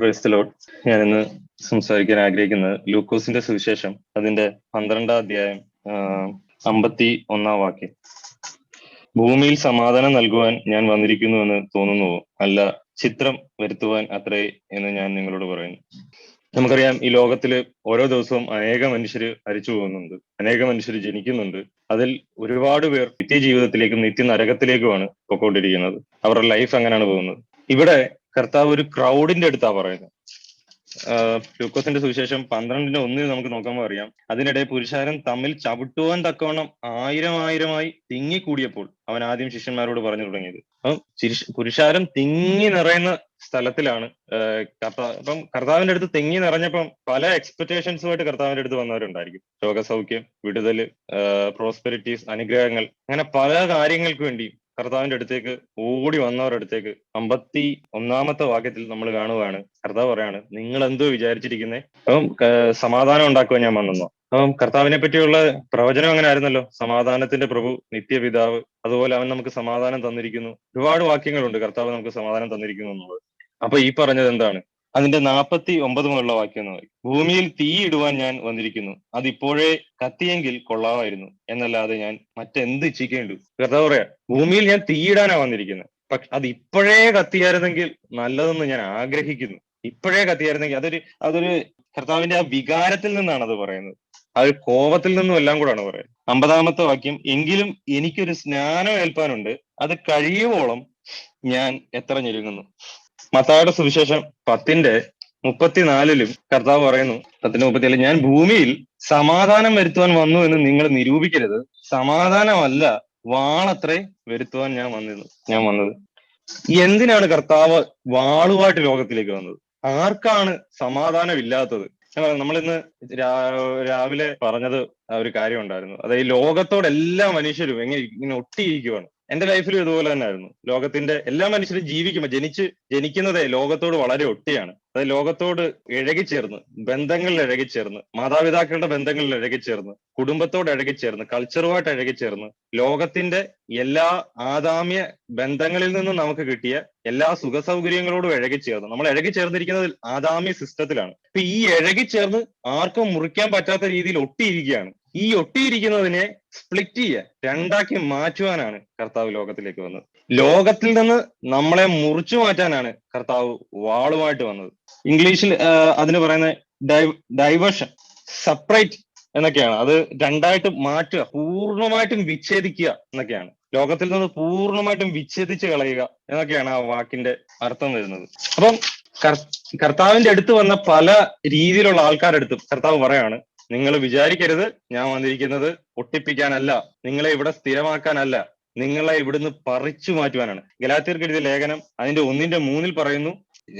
ക്രൈസ്തലോട്ട് ഇന്ന് സംസാരിക്കാൻ ആഗ്രഹിക്കുന്നത് ലൂക്കോസിന്റെ സുവിശേഷം അതിന്റെ പന്ത്രണ്ടാം അധ്യായം അമ്പത്തി ഒന്നാം വാക്യം. ഭൂമിയിൽ സമാധാനം നൽകുവാൻ ഞാൻ വന്നിരിക്കുന്നു എന്ന് തോന്നുന്നുവോ അല്ല ചിത്രം വരുത്തുവാൻ അത്രേ എന്ന് ഞാൻ നിങ്ങളോട് പറയുന്നു. നമുക്കറിയാം ഈ ലോകത്തിൽ ഓരോ ദിവസവും അനേക മനുഷ്യർ അരിച്ചു പോകുന്നുണ്ട് അനേക മനുഷ്യർ ജനിക്കുന്നുണ്ട്. അതിൽ ഒരുപാട് പേർ നിത്യ ജീവിതത്തിലേക്കും നിത്യ നരകത്തിലേക്കുമാണ് പൊക്കോണ്ടിരിക്കുന്നത്. അവരുടെ ലൈഫ് അങ്ങനെയാണ് പോകുന്നത്. ഇവിടെ കർത്താവ് ഒരു ക്രൗഡിന്റെ അടുത്താ പറയുന്നത് ലൂക്കോസിന്റെ സുവിശേഷം പന്ത്രണ്ടിന്റെ ഒന്നിന് നമുക്ക് നോക്കുമ്പോൾ അറിയാം. അതിനിടെ പുരുഷാരൻ തമ്മിൽ ചവിട്ടുവാൻ തക്കവണ്ണം ആയിരം ആയിരമായി തിങ്ങി കൂടിയപ്പോൾ അവൻ ആദ്യം ശിഷ്യന്മാരോട് പറഞ്ഞു തുടങ്ങിയത്. അപ്പം പുരുഷാരം തിങ്ങി നിറയുന്ന സ്ഥലത്തിലാണ് അപ്പം കർത്താവിന്റെ അടുത്ത് തിങ്ങി നിറഞ്ഞപ്പം പല എക്സ്പെക്ടേഷൻസുമായിട്ട് കർത്താവിന്റെ അടുത്ത് വന്നവരുണ്ടായിരിക്കും. രോഗസൗഖ്യം വിടുതൽ പ്രോസ്പെരിറ്റീസ് അനുഗ്രഹങ്ങൾ അങ്ങനെ പല കാര്യങ്ങൾക്ക് വേണ്ടി കർത്താവിന്റെ അടുത്തേക്ക് ഓടി വന്നവരുടെ അടുത്തേക്ക് അമ്പത്തി ഒന്നാമത്തെ വാക്യത്തിൽ നമ്മൾ കാണുകയാണ് കർത്താവ് പറയാണ് നിങ്ങൾ എന്തോ വിചാരിച്ചിരിക്കുന്നേ? അപ്പം സമാധാനം ഉണ്ടാക്കുവാൻ ഞാൻ വന്നു. അപ്പം കർത്താവിനെ പറ്റിയുള്ള പ്രവചനം അങ്ങനെ ആയിരുന്നല്ലോ സമാധാനത്തിന്റെ പ്രഭു നിത്യപിതാവ് അതുപോലെ അവൻ നമുക്ക് സമാധാനം തന്നിരിക്കുന്നു. ഒരുപാട് വാക്യങ്ങളുണ്ട് കർത്താവ് നമുക്ക് സമാധാനം തന്നിരിക്കുന്നു എന്നുള്ളത്. അപ്പൊ ഈ പറഞ്ഞത് എന്താണ്? അതിന്റെ നാപ്പത്തി ഒമ്പത് മുതലുള്ള വാക്യം എന്ന് പറയും. ഭൂമിയിൽ തീയിടുവാൻ ഞാൻ വന്നിരിക്കുന്നു. അതിപ്പോഴേ കത്തിയെങ്കിൽ കൊള്ളാമായിരുന്നു. എന്നല്ലാതെ ഞാൻ മറ്റെന്ത് ഇച്ഛിക്കേണ്ടു കർത്താവ് പറയാ ഭൂമിയിൽ ഞാൻ തീയിടാനാ വന്നിരിക്കുന്നത് പക്ഷെ അത് ഇപ്പോഴേ കത്തിയായിരുന്നെങ്കിൽ നല്ലതെന്ന് ഞാൻ ആഗ്രഹിക്കുന്നു. ഇപ്പോഴേ കത്തിയായിരുന്നെങ്കിൽ അതൊരു അതൊരു കർത്താവിന്റെ ആ വികാരത്തിൽ നിന്നാണ് അത് പറയുന്നത്. അത് കോപത്തിൽ നിന്നും എല്ലാം കൂടാണ് പറയുന്നത്. അമ്പതാമത്തെ വാക്യം എങ്കിലും എനിക്കൊരു സ്നാനം ഏൽപ്പാനുണ്ട്. അത് കഴിയുവോളം ഞാൻ എത്ര ഞെരുങ്ങുന്നു? മത്തായുടെ സുവിശേഷം പത്തിന്റെ മുപ്പത്തിനാലിലും കർത്താവ് പറയുന്നു പത്തിന്റെ മുപ്പത്തിനാല് ഞാൻ ഭൂമിയിൽ സമാധാനം വരുത്തുവാൻ വന്നു എന്ന് നിങ്ങൾ നിരൂപിക്കരുത്. സമാധാനമല്ല വാളത്രേ വരുത്തുവാൻ ഞാൻ വന്നത് ഞാൻ വന്നത്. എന്തിനാണ് കർത്താവ് വാളുമായിട്ട് ലോകത്തിലേക്ക് വന്നത്? ആർക്കാണ് സമാധാനം ഇല്ലാത്തത് നമ്മളിന്ന് രാവിലെ പറഞ്ഞത് ഒരു കാര്യം ഉണ്ടായിരുന്നു അതായത് ലോകത്തോട് എല്ലാ മനുഷ്യരും എങ്ങനെ ഇങ്ങനെ ഒട്ടിയിരിക്കുവാണ്. എന്റെ ലൈഫിലും ഇതുപോലെ തന്നെ ആയിരുന്നു ലോകത്തിന്റെ എല്ലാ മനുഷ്യരും ജീവിക്കുമ്പോൾ ജനിച്ച് ജനിക്കുന്നതേ ലോകത്തോട് വളരെ ഒട്ടിയാണ്. അതായത് ലോകത്തോട് ഇഴകിച്ചേർന്ന് ബന്ധങ്ങളിൽ ഇഴകിച്ചേർന്ന് മാതാപിതാക്കളുടെ ബന്ധങ്ങളിൽ ഇഴകിച്ചേർന്ന് കുടുംബത്തോട് ഇഴകിച്ചേർന്ന് കൾച്ചറുമായിട്ട് ഇഴകിച്ചേർന്ന് ലോകത്തിന്റെ എല്ലാ ആദാമ്യ ബന്ധങ്ങളിൽ നിന്നും നമുക്ക് കിട്ടിയ എല്ലാ സുഖ സൗകര്യങ്ങളോടും ഇഴകിച്ചേർന്ന്. നമ്മൾ ഇഴകിച്ചേർന്നിരിക്കുന്നത് ആദാമ്യ സിസ്റ്റത്തിലാണ്. അപ്പൊ ഈ ഇഴകിച്ചേർന്ന് ആർക്കും മുറിക്കാൻ പറ്റാത്ത രീതിയിൽ ഒട്ടിയിരിക്കുകയാണ്. ഈ ഒട്ടിയിരിക്കുന്നതിനെ സ്പ്ലിറ്റ് ചെയ്യുക രണ്ടാക്കി മാറ്റുവാനാണ് കർത്താവ് ലോകത്തിലേക്ക് വന്നത്. ലോകത്തിൽ നിന്ന് നമ്മളെ മുറിച്ചു മാറ്റാനാണ് കർത്താവ് വാളുമായിട്ട് വന്നത്. ഇംഗ്ലീഷിൽ അതിന് പറയുന്ന ഡൈവേർഷൻ സെപ്പറേറ്റ് എന്നൊക്കെയാണ്. അത് രണ്ടായിട്ട് മാറ്റുക പൂർണമായിട്ടും വിച്ഛേദിക്കുക എന്നൊക്കെയാണ്. ലോകത്തിൽ നിന്ന് പൂർണമായിട്ടും വിച്ഛേദിച്ച് കളയുക എന്നൊക്കെയാണ് ആ വാക്കിന്റെ അർത്ഥം വരുന്നത്. അപ്പം കർത്താവിന്റെ അടുത്ത് വന്ന പല രീതിയിലുള്ള ആൾക്കാരുടെ അടുത്തും കർത്താവ് പറയാണ് നിങ്ങൾ വിചാരിക്കരുത് ഞാൻ വന്നിരിക്കുന്നത് ഒട്ടിപ്പിക്കാനല്ല നിങ്ങളെ ഇവിടെ സ്ഥിരമാക്കാനല്ല നിങ്ങളെ ഇവിടുന്ന് പറിച്ചു മാറ്റുവാനാണ്. ഗലാത്തിയർക്ക് എഴുതിയ ലേഖനം അതിന്റെ ഒന്നിന്റെ മൂന്നിൽ പറയുന്നു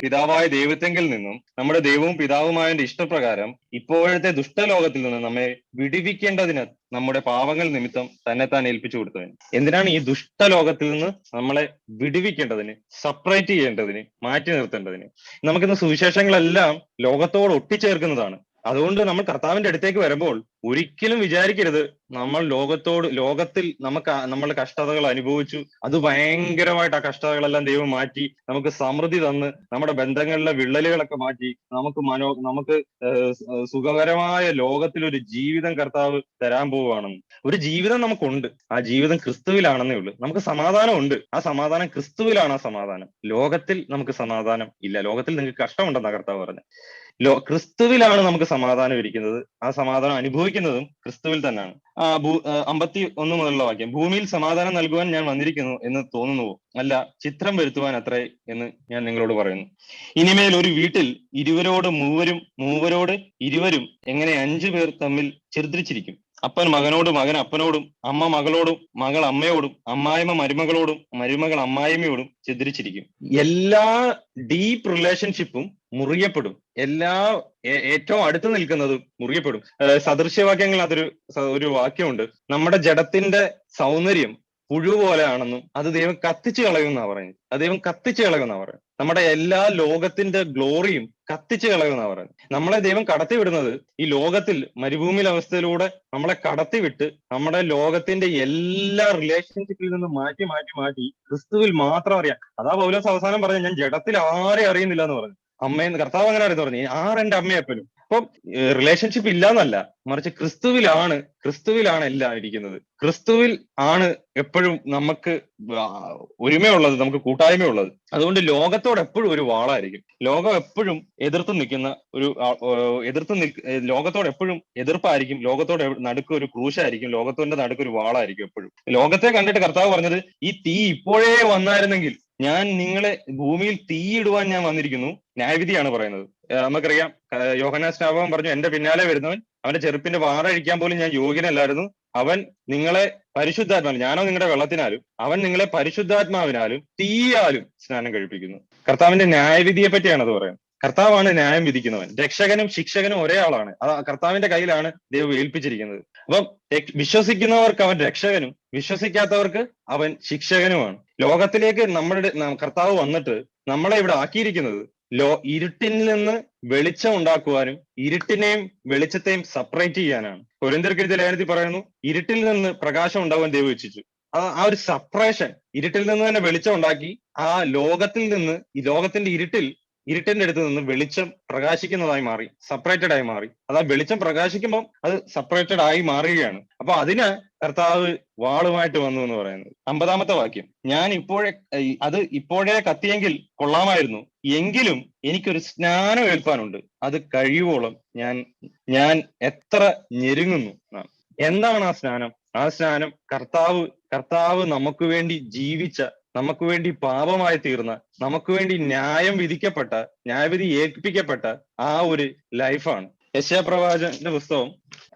പിതാവായ ദൈവത്തെങ്കിൽ നിന്നും നമ്മുടെ ദൈവവും പിതാവുമായതിന്റെ ഇഷ്ടപ്രകാരം ഇപ്പോഴത്തെ ദുഷ്ടലോകത്തിൽ നിന്ന് നമ്മെ വിടിവിക്കേണ്ടതിന് നമ്മുടെ പാവങ്ങൾ നിമിത്തം തന്നെ താൻ ഏൽപ്പിച്ചു കൊടുത്തതിന് എന്തിനാണ് ഈ ദുഷ്ടലോകത്തിൽ നിന്ന് നമ്മളെ വിടിവിക്കേണ്ടതിന് സെപ്പറേറ്റ് ചെയ്യേണ്ടതിന് മാറ്റി നിർത്തേണ്ടതിന്? നമുക്കിന്ന് സുവിശേഷങ്ങളെല്ലാം ലോകത്തോട് ഒട്ടിച്ചേർക്കുന്നതാണ്. അതുകൊണ്ട് നമ്മൾ കർത്താവിന്റെ അടുത്തേക്ക് വരുമ്പോൾ ഒരിക്കലും വിചാരിക്കരുത്. നമ്മൾ ലോകത്തോട് ലോകത്തിൽ നമുക്ക് നമ്മൾ കഷ്ടതകൾ അനുഭവിച്ചു. അത് ഭയങ്കരമായിട്ട് ആ കഷ്ടതകളെല്ലാം ദൈവം മാറ്റി നമുക്ക് സമൃദ്ധി തന്ന് നമ്മുടെ ബന്ധങ്ങളിലെ വിള്ളലുകളൊക്കെ മാറ്റി നമുക്ക് മനോ നമുക്ക് സുഖകരമായ ലോകത്തിൽ ഒരു ജീവിതം കർത്താവ് തരാൻ പോവുകയാണെന്ന്. ഒരു ജീവിതം നമുക്കുണ്ട്. ആ ജീവിതം ക്രിസ്തുവിലാണെന്നേ ഉള്ളൂ. നമുക്ക് സമാധാനം ഉണ്ട് ആ സമാധാനം ക്രിസ്തുവിലാണ് ആ സമാധാനം. ലോകത്തിൽ നമുക്ക് സമാധാനം ഇല്ല. ലോകത്തിൽ നിങ്ങൾക്ക് കഷ്ടമുണ്ടെന്നാ കർത്താവ് പറഞ്ഞു ലോ ക്രിസ്തുവിലാണ് നമുക്ക് സമാധാനം ഇരിക്കുന്നത്. ആ സമാധാനം അനുഭവിക്കുന്നതും ക്രിസ്തുവിൽ തന്നെയാണ്. ആ ഭൂ അമ്പത്തി ഒന്ന് മുതലുള്ള വാക്യം ഭൂമിയിൽ സമാധാനം നൽകുവാൻ ഞാൻ വന്നിരിക്കുന്നു എന്ന് തോന്നുന്നുവോ അല്ല ചിത്രം വരുത്തുവാൻ അത്രേ എന്ന് ഞാൻ നിങ്ങളോട് പറയുന്നു. ഇനിമേൽ ഒരു വീട്ടിൽ ഇരുവരോട് മൂവരും മൂവരോട് ഇരുവരും എങ്ങനെ അഞ്ചു പേർ തമ്മിൽ ചെറുതിരിച്ചിരിക്കും? അപ്പൻ മകനോടും മകൻ അപ്പനോടും അമ്മ മകളോടും മകൾ അമ്മയോടും അമ്മായിമ്മ മരുമകളോടും മരുമകൾ അമ്മായിമ്മയോടും ചിദ്രിച്ചിരിക്കും എല്ലാ ഡീപ്പ് റിലേഷൻഷിപ്പും മുറിയപ്പെടും. എല്ലാ ഏറ്റവും അടുത്ത് നിൽക്കുന്നത് മുറിയപ്പെടും. സദൃശ്യവാക്യങ്ങൾ അതൊരു ഒരു വാക്യമുണ്ട്. നമ്മുടെ ജഡത്തിന്റെ സൗന്ദര്യം പുഴു പോലെയാണെന്നും അത് ദൈവം കത്തിച്ചു കളയുമെന്നാ പറയുന്നത്. അത് ദൈവം കത്തിച്ചു കളയുമെന്നാ പറയുന്നത്. നമ്മുടെ എല്ലാ ലോകത്തിന്റെ ഗ്ലോറിയും കത്തിച്ചു കളയുമെന്നാ പറയുന്നത്. നമ്മളെ ദൈവം കടത്തിവിടുന്നത് ഈ ലോകത്തിൽ മരുഭൂമിയിൽ അവസ്ഥയിലൂടെ നമ്മളെ കടത്തിവിട്ട് നമ്മുടെ ലോകത്തിന്റെ എല്ലാ റിലേഷൻഷിപ്പിൽ നിന്ന് മാറ്റി മാറ്റി മാറ്റി ക്രിസ്തുവിൽ മാത്രം അറിയാം. അതാ പൗലോസ് അവസാനം പറഞ്ഞു ഞാൻ ജഡത്തിൽ ആരെ അറിയുന്നില്ല എന്ന് പറഞ്ഞു. അമ്മയെന്ന് കർത്താവ് അങ്ങനെ പറഞ്ഞു ആറ് എന്റെ അമ്മയപ്പനും അപ്പം റിലേഷൻഷിപ്പ് ഇല്ലാന്നല്ല മറിച്ച് ക്രിസ്തുവിലാണ് ക്രിസ്തുവിലാണ് എല്ലാം ഇരിക്കുന്നത്. ക്രിസ്തുവിൽ ആണ് എപ്പോഴും നമുക്ക് ഒരുമയുള്ളത് നമുക്ക് കൂട്ടായ്മയുള്ളത്. അതുകൊണ്ട് ലോകത്തോട് എപ്പോഴും ഒരു വാളായിരിക്കും. ലോകം എപ്പോഴും എതിർത്ത് നിൽക്കുന്ന ഒരു എതിർത്ത് ഏ, ലോകത്തോട് എപ്പോഴും എതിർപ്പായിരിക്കും. ലോകത്തോട് നടുക്ക് ഒരു ക്രൂശായിരിക്കും. ലോകത്തോടെ നടുക്ക് ഒരു വാളായിരിക്കും എപ്പോഴും. ലോകത്തെ കണ്ടിട്ട് കർത്താവ് പറഞ്ഞത് ഈ തീ ഇപ്പോഴേ വന്നായിരുന്നെങ്കിൽ ഞാൻ നിങ്ങളെ ഭൂമിയിൽ തീയിടുവാൻ ഞാൻ വന്നിരിക്കുന്നു. ന്യായവിധിയാണ് പറയുന്നത്. നമുക്കറിയാം യോഹനാ സ്നാപകം പറഞ്ഞു എന്റെ പിന്നാലെ വരുന്നവൻ അവന്റെ ചെറുപ്പിന്റെ വാറഴിക്കാൻ പോലും ഞാൻ യോഗ്യനല്ലായിരുന്നു. അവൻ നിങ്ങളെ പരിശുദ്ധാത്മാവിൽ ഞാനോ നിങ്ങളുടെ വെള്ളത്തിനാലും അവൻ നിങ്ങളെ പരിശുദ്ധാത്മാവിനാലും തീയാലും സ്നാനം കഴിപ്പിക്കുന്നു. കർത്താവിന്റെ ന്യായവിധിയെ പറ്റിയാണ് അത് പറയുന്നത്. കർത്താവാണ് ന്യായം വിധിക്കുന്നവൻ. രക്ഷകനും ശിക്ഷകനും ഒരേ ആളാണ്. അത് കർത്താവിന്റെ കയ്യിലാണ് ദൈവം ഏൽപ്പിച്ചിരിക്കുന്നത്. അപ്പം വിശ്വസിക്കുന്നവർക്ക് അവൻ രക്ഷകനും വിശ്വസിക്കാത്തവർക്ക് അവൻ ശിക്ഷകനുമാണ്. ലോകത്തിലേക്ക് നമ്മുടെ കർത്താവ് വന്നിട്ട് നമ്മളെ ഇവിടെ ആക്കിയിരിക്കുന്നത് ലോ ഇരുട്ടിൽ നിന്ന് വെളിച്ചം ഉണ്ടാക്കുവാനും ഇരുട്ടിനെയും വെളിച്ചത്തെയും സെപ്പറേറ്റ് ചെയ്യാനാണ്. കൊരിന്തിർക്കെഴുതിയ ലേഖനത്തിൽ പറയുന്നു ഇരുട്ടിൽ നിന്ന് പ്രകാശം ഉണ്ടാവാൻ ദൈവം ഇച്ഛിച്ചു. ആ ഒരു സപ്രേഷൻ ഇരുട്ടിൽ നിന്ന് തന്നെ വെളിച്ചം ഉണ്ടാക്കി ആ ലോകത്തിൽ നിന്ന് ഈ ലോകത്തിന്റെ ഇരുട്ടിൽ ഇരുട്ടിന്റെ അടുത്ത് നിന്ന് വെളിച്ചം പ്രകാശിക്കുന്നതായി മാറി സെപ്പറേറ്റഡ് ആയി മാറി. അത് ആ വെളിച്ചം പ്രകാശിക്കുമ്പോൾ അത് സെപ്പറേറ്റഡ് ആയി മാറുകയാണ്. അപ്പൊ അതിന് കർത്താവ് വാളുമായിട്ട് വന്നു എന്ന് പറയുന്നത്. അമ്പതാമത്തെ വാക്യം. ഞാൻ ഇപ്പോഴേ അത് ഇപ്പോഴേ കത്തിയെങ്കിൽ കൊള്ളാമായിരുന്നു. എങ്കിലും എനിക്കൊരു സ്നാനം ഏൽപ്പാനുണ്ട്. അത് കഴിയുവോളം ഞാൻ ഞാൻ എത്ര ഞെരുങ്ങുന്നു എന്താണ് ആ സ്നാനം? ആ സ്നാനം കർത്താവ് കർത്താവ് നമുക്ക് വേണ്ടി ജീവിച്ച നമുക്ക് വേണ്ടി പാപമായി തീർന്ന നമുക്ക് വേണ്ടി ന്യായം വിധിക്കപ്പെട്ട ന്യായവിധി ഏൽപ്പിക്കപ്പെട്ട ആ ഒരു ലൈഫാണ് യശയപ്രവാചന്റെ പുസ്തകം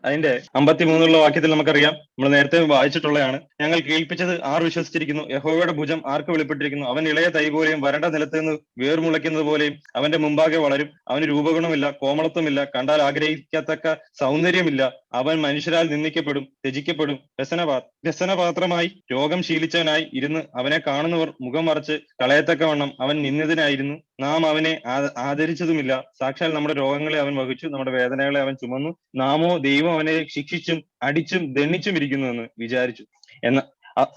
അതിന്റെ അമ്പത്തിമൂന്നുള്ള വാക്യത്തിൽ നമുക്കറിയാം. നമ്മൾ നേരത്തെ വായിച്ചിട്ടുള്ളതാണ്. ഞങ്ങൾ കേൾപ്പിച്ചത് ആർ വിശ്വസിച്ചിരിക്കുന്നു. യഹോവയുടെ ഭുജം ആർക്ക് വെളിപ്പെട്ടിരിക്കുന്നു? അവൻ ഇളയ തൈ പോലെയും വരണ്ട നിലത്ത് നിന്ന് വേർമുളയ്ക്കുന്നത് പോലെയും അവന്റെ മുമ്പാകെ വളരും. അവന് രൂപഗുണമില്ല കോമളത്വമില്ല കണ്ടാൽ ആഗ്രഹിക്കത്തക്ക സൗന്ദര്യമില്ല. അവൻ മനുഷ്യരാൽ നിന്ദിക്കപ്പെടും ത്യജിക്കപ്പെടും. വ്യസനപാ വ്യസനപാത്രമായി രോഗം ശീലിച്ചവനായി ഇരുന്ന് അവനെ കാണുന്നവർ മുഖം മറച്ച് കളയത്തക്കവണ്ണം അവൻ നിന്ദിതനായിരുന്നു. നാം അവനെ ആദരിച്ചതുമില്ല. സാക്ഷാൽ നമ്മുടെ രോഗങ്ങളെ അവൻ വഹിച്ചു നമ്മുടെ വേദനകളെ അവൻ ചുമന്നു. നാമോ ദൈവം അവനെ ശിക്ഷിച്ചും അടിച്ചും ദണ്ണിച്ചും ഇരിക്കുന്നു എന്ന് വിചാരിച്ചു. എന്ന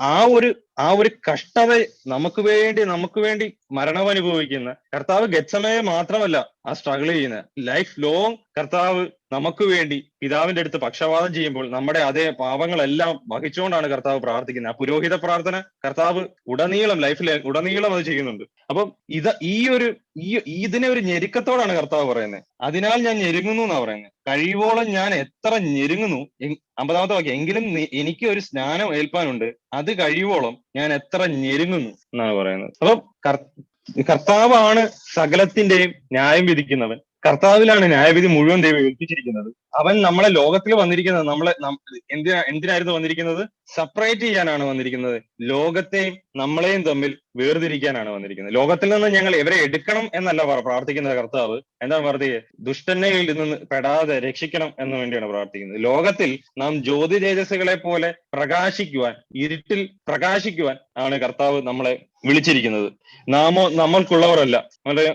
ആ ഒരു ആ ഒരു കഷ്ടത നമുക്ക് വേണ്ടി നമുക്ക് വേണ്ടി മരണം അനുഭവിക്കുന്ന കർത്താവ് ഗച്ഛമയെ മാത്രമല്ല ആ സ്ട്രഗിൾ ചെയ്യുന്ന ലൈഫ് ലോങ് കർത്താവ് നമുക്ക് വേണ്ടി പിതാവിന്റെ അടുത്ത് പക്ഷപാതം ചെയ്യുമ്പോൾ നമ്മുടെ അതേ പാവങ്ങളെല്ലാം വഹിച്ചുകൊണ്ടാണ് കർത്താവ് പ്രാർത്ഥിക്കുന്നത്. ആ പുരോഹിത പ്രാർത്ഥന കർത്താവ് ഉടനീളം ലൈഫിൽ ഉടനീളം അത് ചെയ്യുന്നുണ്ട്. അപ്പം ഇത് ഈ ഒരു ഈ ഇതിനെ ഒരു ഞെരുക്കത്തോടാണ് കർത്താവ് പറയുന്നത്. അതിനാൽ ഞാൻ ഞെരുങ്ങുന്നു എന്നാ പറയുന്നത്. കഴിവോളം ഞാൻ എത്ര ഞെരുങ്ങുന്നു. അമ്പതാമത്തെ വാക്യം. എങ്കിലും എനിക്ക് ഒരു സ്നാനം ഏൽപ്പാനുണ്ട്. അത് കഴിയുവോളം ഞാൻ എത്ര ഞെരുങ്ങുന്നു എന്നാണ് പറയുന്നത്. അപ്പം കർത്താവാണ് സകലത്തിന്റെയും ന്യായം വിധിക്കുന്നവൻ. കർത്താവിലാണ് ന്യായവിധി മുഴുവൻ ദൈവം ഏൽപ്പിച്ചിരിക്കുന്നത്. അവൻ നമ്മളെ ലോകത്തിൽ വന്നിരിക്കുന്നത് നമ്മളെ എന്തിനാ എന്തിനായിരുന്നു വന്നിരിക്കുന്നത്? സെപ്പറേറ്റ് ചെയ്യാനാണ് വന്നിരിക്കുന്നത്. ലോകത്തെയും നമ്മളെയും തമ്മിൽ വേർതിരിക്കാനാണ് വന്നിരിക്കുന്നത്. ലോകത്തിൽ നിന്ന് ഞങ്ങൾ ഇവരെ എടുക്കണം എന്നല്ല പ്രാർത്ഥിക്കുന്നത് കർത്താവ്. എന്താണ് പ്രാർത്ഥിക്കുക ദുഷ്ടനയിൽ നിന്ന് പെടാതെ രക്ഷിക്കണം എന്ന് വേണ്ടിയാണ് പ്രാർത്ഥിക്കുന്നത്. ലോകത്തിൽ നാം ജ്യോതി തേജസ്സുകളെ പോലെ പ്രകാശിക്കുവാൻ ഇരുട്ടിൽ പ്രകാശിക്കുവാൻ ആണ് കർത്താവ് നമ്മളെ വിളിച്ചിരിക്കുന്നത്. നാമോ നമ്മൾക്കുള്ളവരല്ല. നമ്മുടെ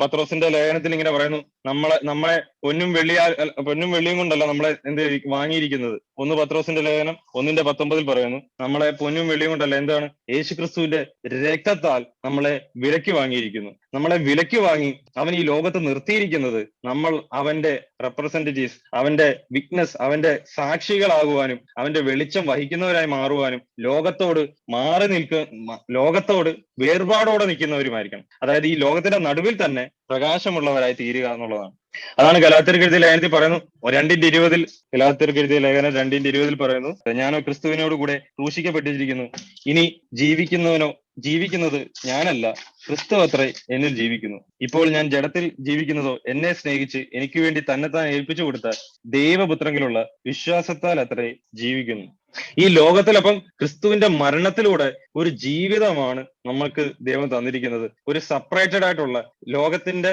പത്രോസിന്റെ ലേഖനത്തിൽ ഇങ്ങനെ പറയുന്നു നമ്മളെ നമ്മളെ പൊന്നും വെള്ളിയാൽ പൊന്നും വെള്ളിയും കൊണ്ടല്ല നമ്മളെ എന്ത് വാങ്ങിയിരിക്കുന്നത്. ഒന്ന് പത്രോസിന്റെ ലേഖനം ഒന്നിന്റെ പത്തൊമ്പതിൽ പറയുന്നു നമ്മളെ പൊന്നും വെള്ളിയും കൊണ്ടല്ല. എന്താണ്? യേശുക്രിസ്തുവിന്റെ രക്തത്താൽ നമ്മളെ വിലക്ക് വാങ്ങിയിരിക്കുന്നു. നമ്മളെ വിലക്ക് വാങ്ങി അവൻ ഈ ലോകത്ത് നിർത്തിയിരിക്കുന്നത് നമ്മൾ അവന്റെ റെപ്രസെന്റേറ്റീവ്സ് അവന്റെ വിക്നസ് അവന്റെ സാക്ഷികളാകുവാനും അവന്റെ വെളിച്ചം വഹിക്കുന്നവരായി മാറുവാനും ലോകത്തോട് മാറി നിൽക്ക ലോകത്തോട് വേർപാടോടെ നിൽക്കുന്നവരുമായിരിക്കണം. അതായത് ഈ ലോകത്തിന്റെ നടുവിൽ തന്നെ പ്രകാശമുള്ളവരായി തീരുക എന്നുള്ളതാണ്. അതാണ് ഗലാത്തിർക്ക് എഴുതിയ ലേഖനത്തിൽ പറയുന്നു. രണ്ടിന്റെ ഇരുപതിൽ ഗലാത്തിർക്ക് എഴുതിയ ലേഖനം രണ്ടിന്റെ ഇരുപതിൽ പറയുന്നു. ഞാനോ ക്രിസ്തുവിനോട് കൂടെ ക്രൂശിക്കപ്പെട്ടിരിക്കുന്നു. ഇനി ജീവിക്കുന്നവനോ ജീവിക്കുന്നത് ഞാനല്ല ക്രിസ്തു അത്രേ എന്നിൽ ജീവിക്കുന്നു. ഇപ്പോൾ ഞാൻ ജഡത്തിൽ ജീവിക്കുന്നതോ എന്നെ സ്നേഹിച്ച് എനിക്ക് വേണ്ടി തന്നെത്താൻ ഏൽപ്പിച്ചു കൊടുത്ത ദൈവപുത്രങ്കിലുള്ള വിശ്വാസത്താൽ അത്രേ ജീവിക്കുന്നു. ഈ ലോകത്തിലപ്പം ക്രിസ്തുവിന്റെ മരണത്തിലൂടെ ഒരു ജീവിതമാണ് നമ്മൾക്ക് ദൈവം തന്നിരിക്കുന്നത് ഒരു സെപ്പറേറ്റഡ് ആയിട്ടുള്ള ലോകത്തിന്റെ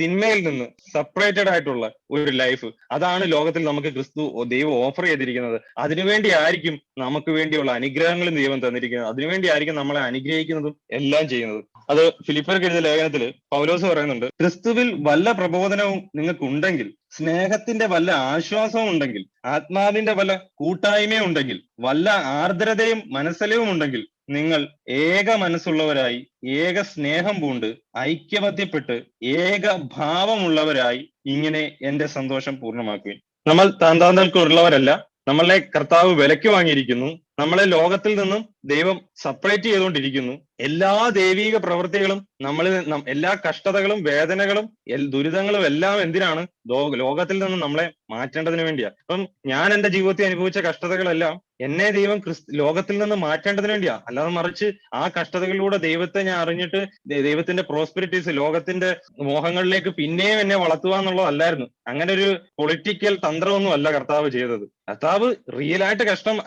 തിന്മയിൽ നിന്ന് സെപ്പറേറ്റഡ് ആയിട്ടുള്ള ഒരു ലൈഫ് അതാണ് ലോകത്തിൽ നമുക്ക് ക്രിസ്തു ദൈവം ഓഫർ ചെയ്തിരിക്കുന്നത്. അതിനുവേണ്ടി ആയിരിക്കും നമുക്ക് വേണ്ടിയുള്ള അനുഗ്രഹങ്ങളും ദൈവം തന്നിരിക്കുന്നത്. അതിനുവേണ്ടി ആയിരിക്കും നമ്മളെ അനുഗ്രഹിക്കുന്നതും എല്ലാം ചെയ്യുന്നത്. അത് ഫിലിപ്പർക്ക് എഴുതിയ ലേഖനത്തിൽ പൗലോസ് പറയുന്നുണ്ട് ക്രിസ്തുവിൽ വല്ല പ്രബോധനവും നിങ്ങൾക്ക് ഉണ്ടെങ്കിൽ സ്നേഹത്തിന്റെ വല്ല ആശ്വാസവും ഉണ്ടെങ്കിൽ ആത്മാവിന്റെ വല്ല കൂട്ടായ്മയും ഉണ്ടെങ്കിൽ വല്ല ആർദ്രതയും മനസ്സലവും ഉണ്ടെങ്കിൽ നിങ്ങൾ ഏക മനസ്സുള്ളവരായി ഏക സ്നേഹം പൂണ്ട് ഐക്യബദ്ധ്യപ്പെട്ട് ഏക ഭാവമുള്ളവരായി ഇങ്ങനെ എന്റെ സന്തോഷം പൂർണമാക്കുവിൻ. നമ്മൾ താന്താന്തൽക്കുള്ളവരല്ല നമ്മളെ കർത്താവ് വിലയ്ക്ക് വാങ്ങിയിരിക്കുന്നു. നമ്മളെ ലോകത്തിൽ നിന്നും ദൈവം സെപ്പറേറ്റ് ചെയ്തുകൊണ്ടിരിക്കുന്നു. എല്ലാ ദൈവീക പ്രവൃത്തികളും നമ്മളിൽ എല്ലാ കഷ്ടതകളും വേദനകളും ദുരിതങ്ങളും എല്ലാം എന്തിനാണ്? ലോകത്തിൽ നിന്ന് നമ്മളെ മാറ്റേണ്ടതിന് വേണ്ടിയാ. അപ്പം ഞാൻ എന്റെ ജീവിതത്തിൽ അനുഭവിച്ച കഷ്ടതകളെല്ലാം എന്നെ ദൈവം ക്രിസ്തു ലോകത്തിൽ നിന്ന് മാറ്റേണ്ടതിന് വേണ്ടിയാ. അല്ലാതെ മറിച്ച് ആ കഷ്ടതകളിലൂടെ ദൈവത്തെ ഞാൻ അറിഞ്ഞിട്ട് ദൈവത്തിന്റെ പ്രോസ്പെരിറ്റീസ് ലോകത്തിന്റെ മോഹങ്ങളിലേക്ക് പിന്നെയും എന്നെ വളർത്തുക എന്നുള്ളതല്ലായിരുന്നു. അങ്ങനെ ഒരു പൊളിറ്റിക്കൽ തന്ത്രമൊന്നും അല്ല കർത്താവ് ചെയ്തത്. കർത്താവ് റിയൽ ആയിട്ട് കഷ്ടം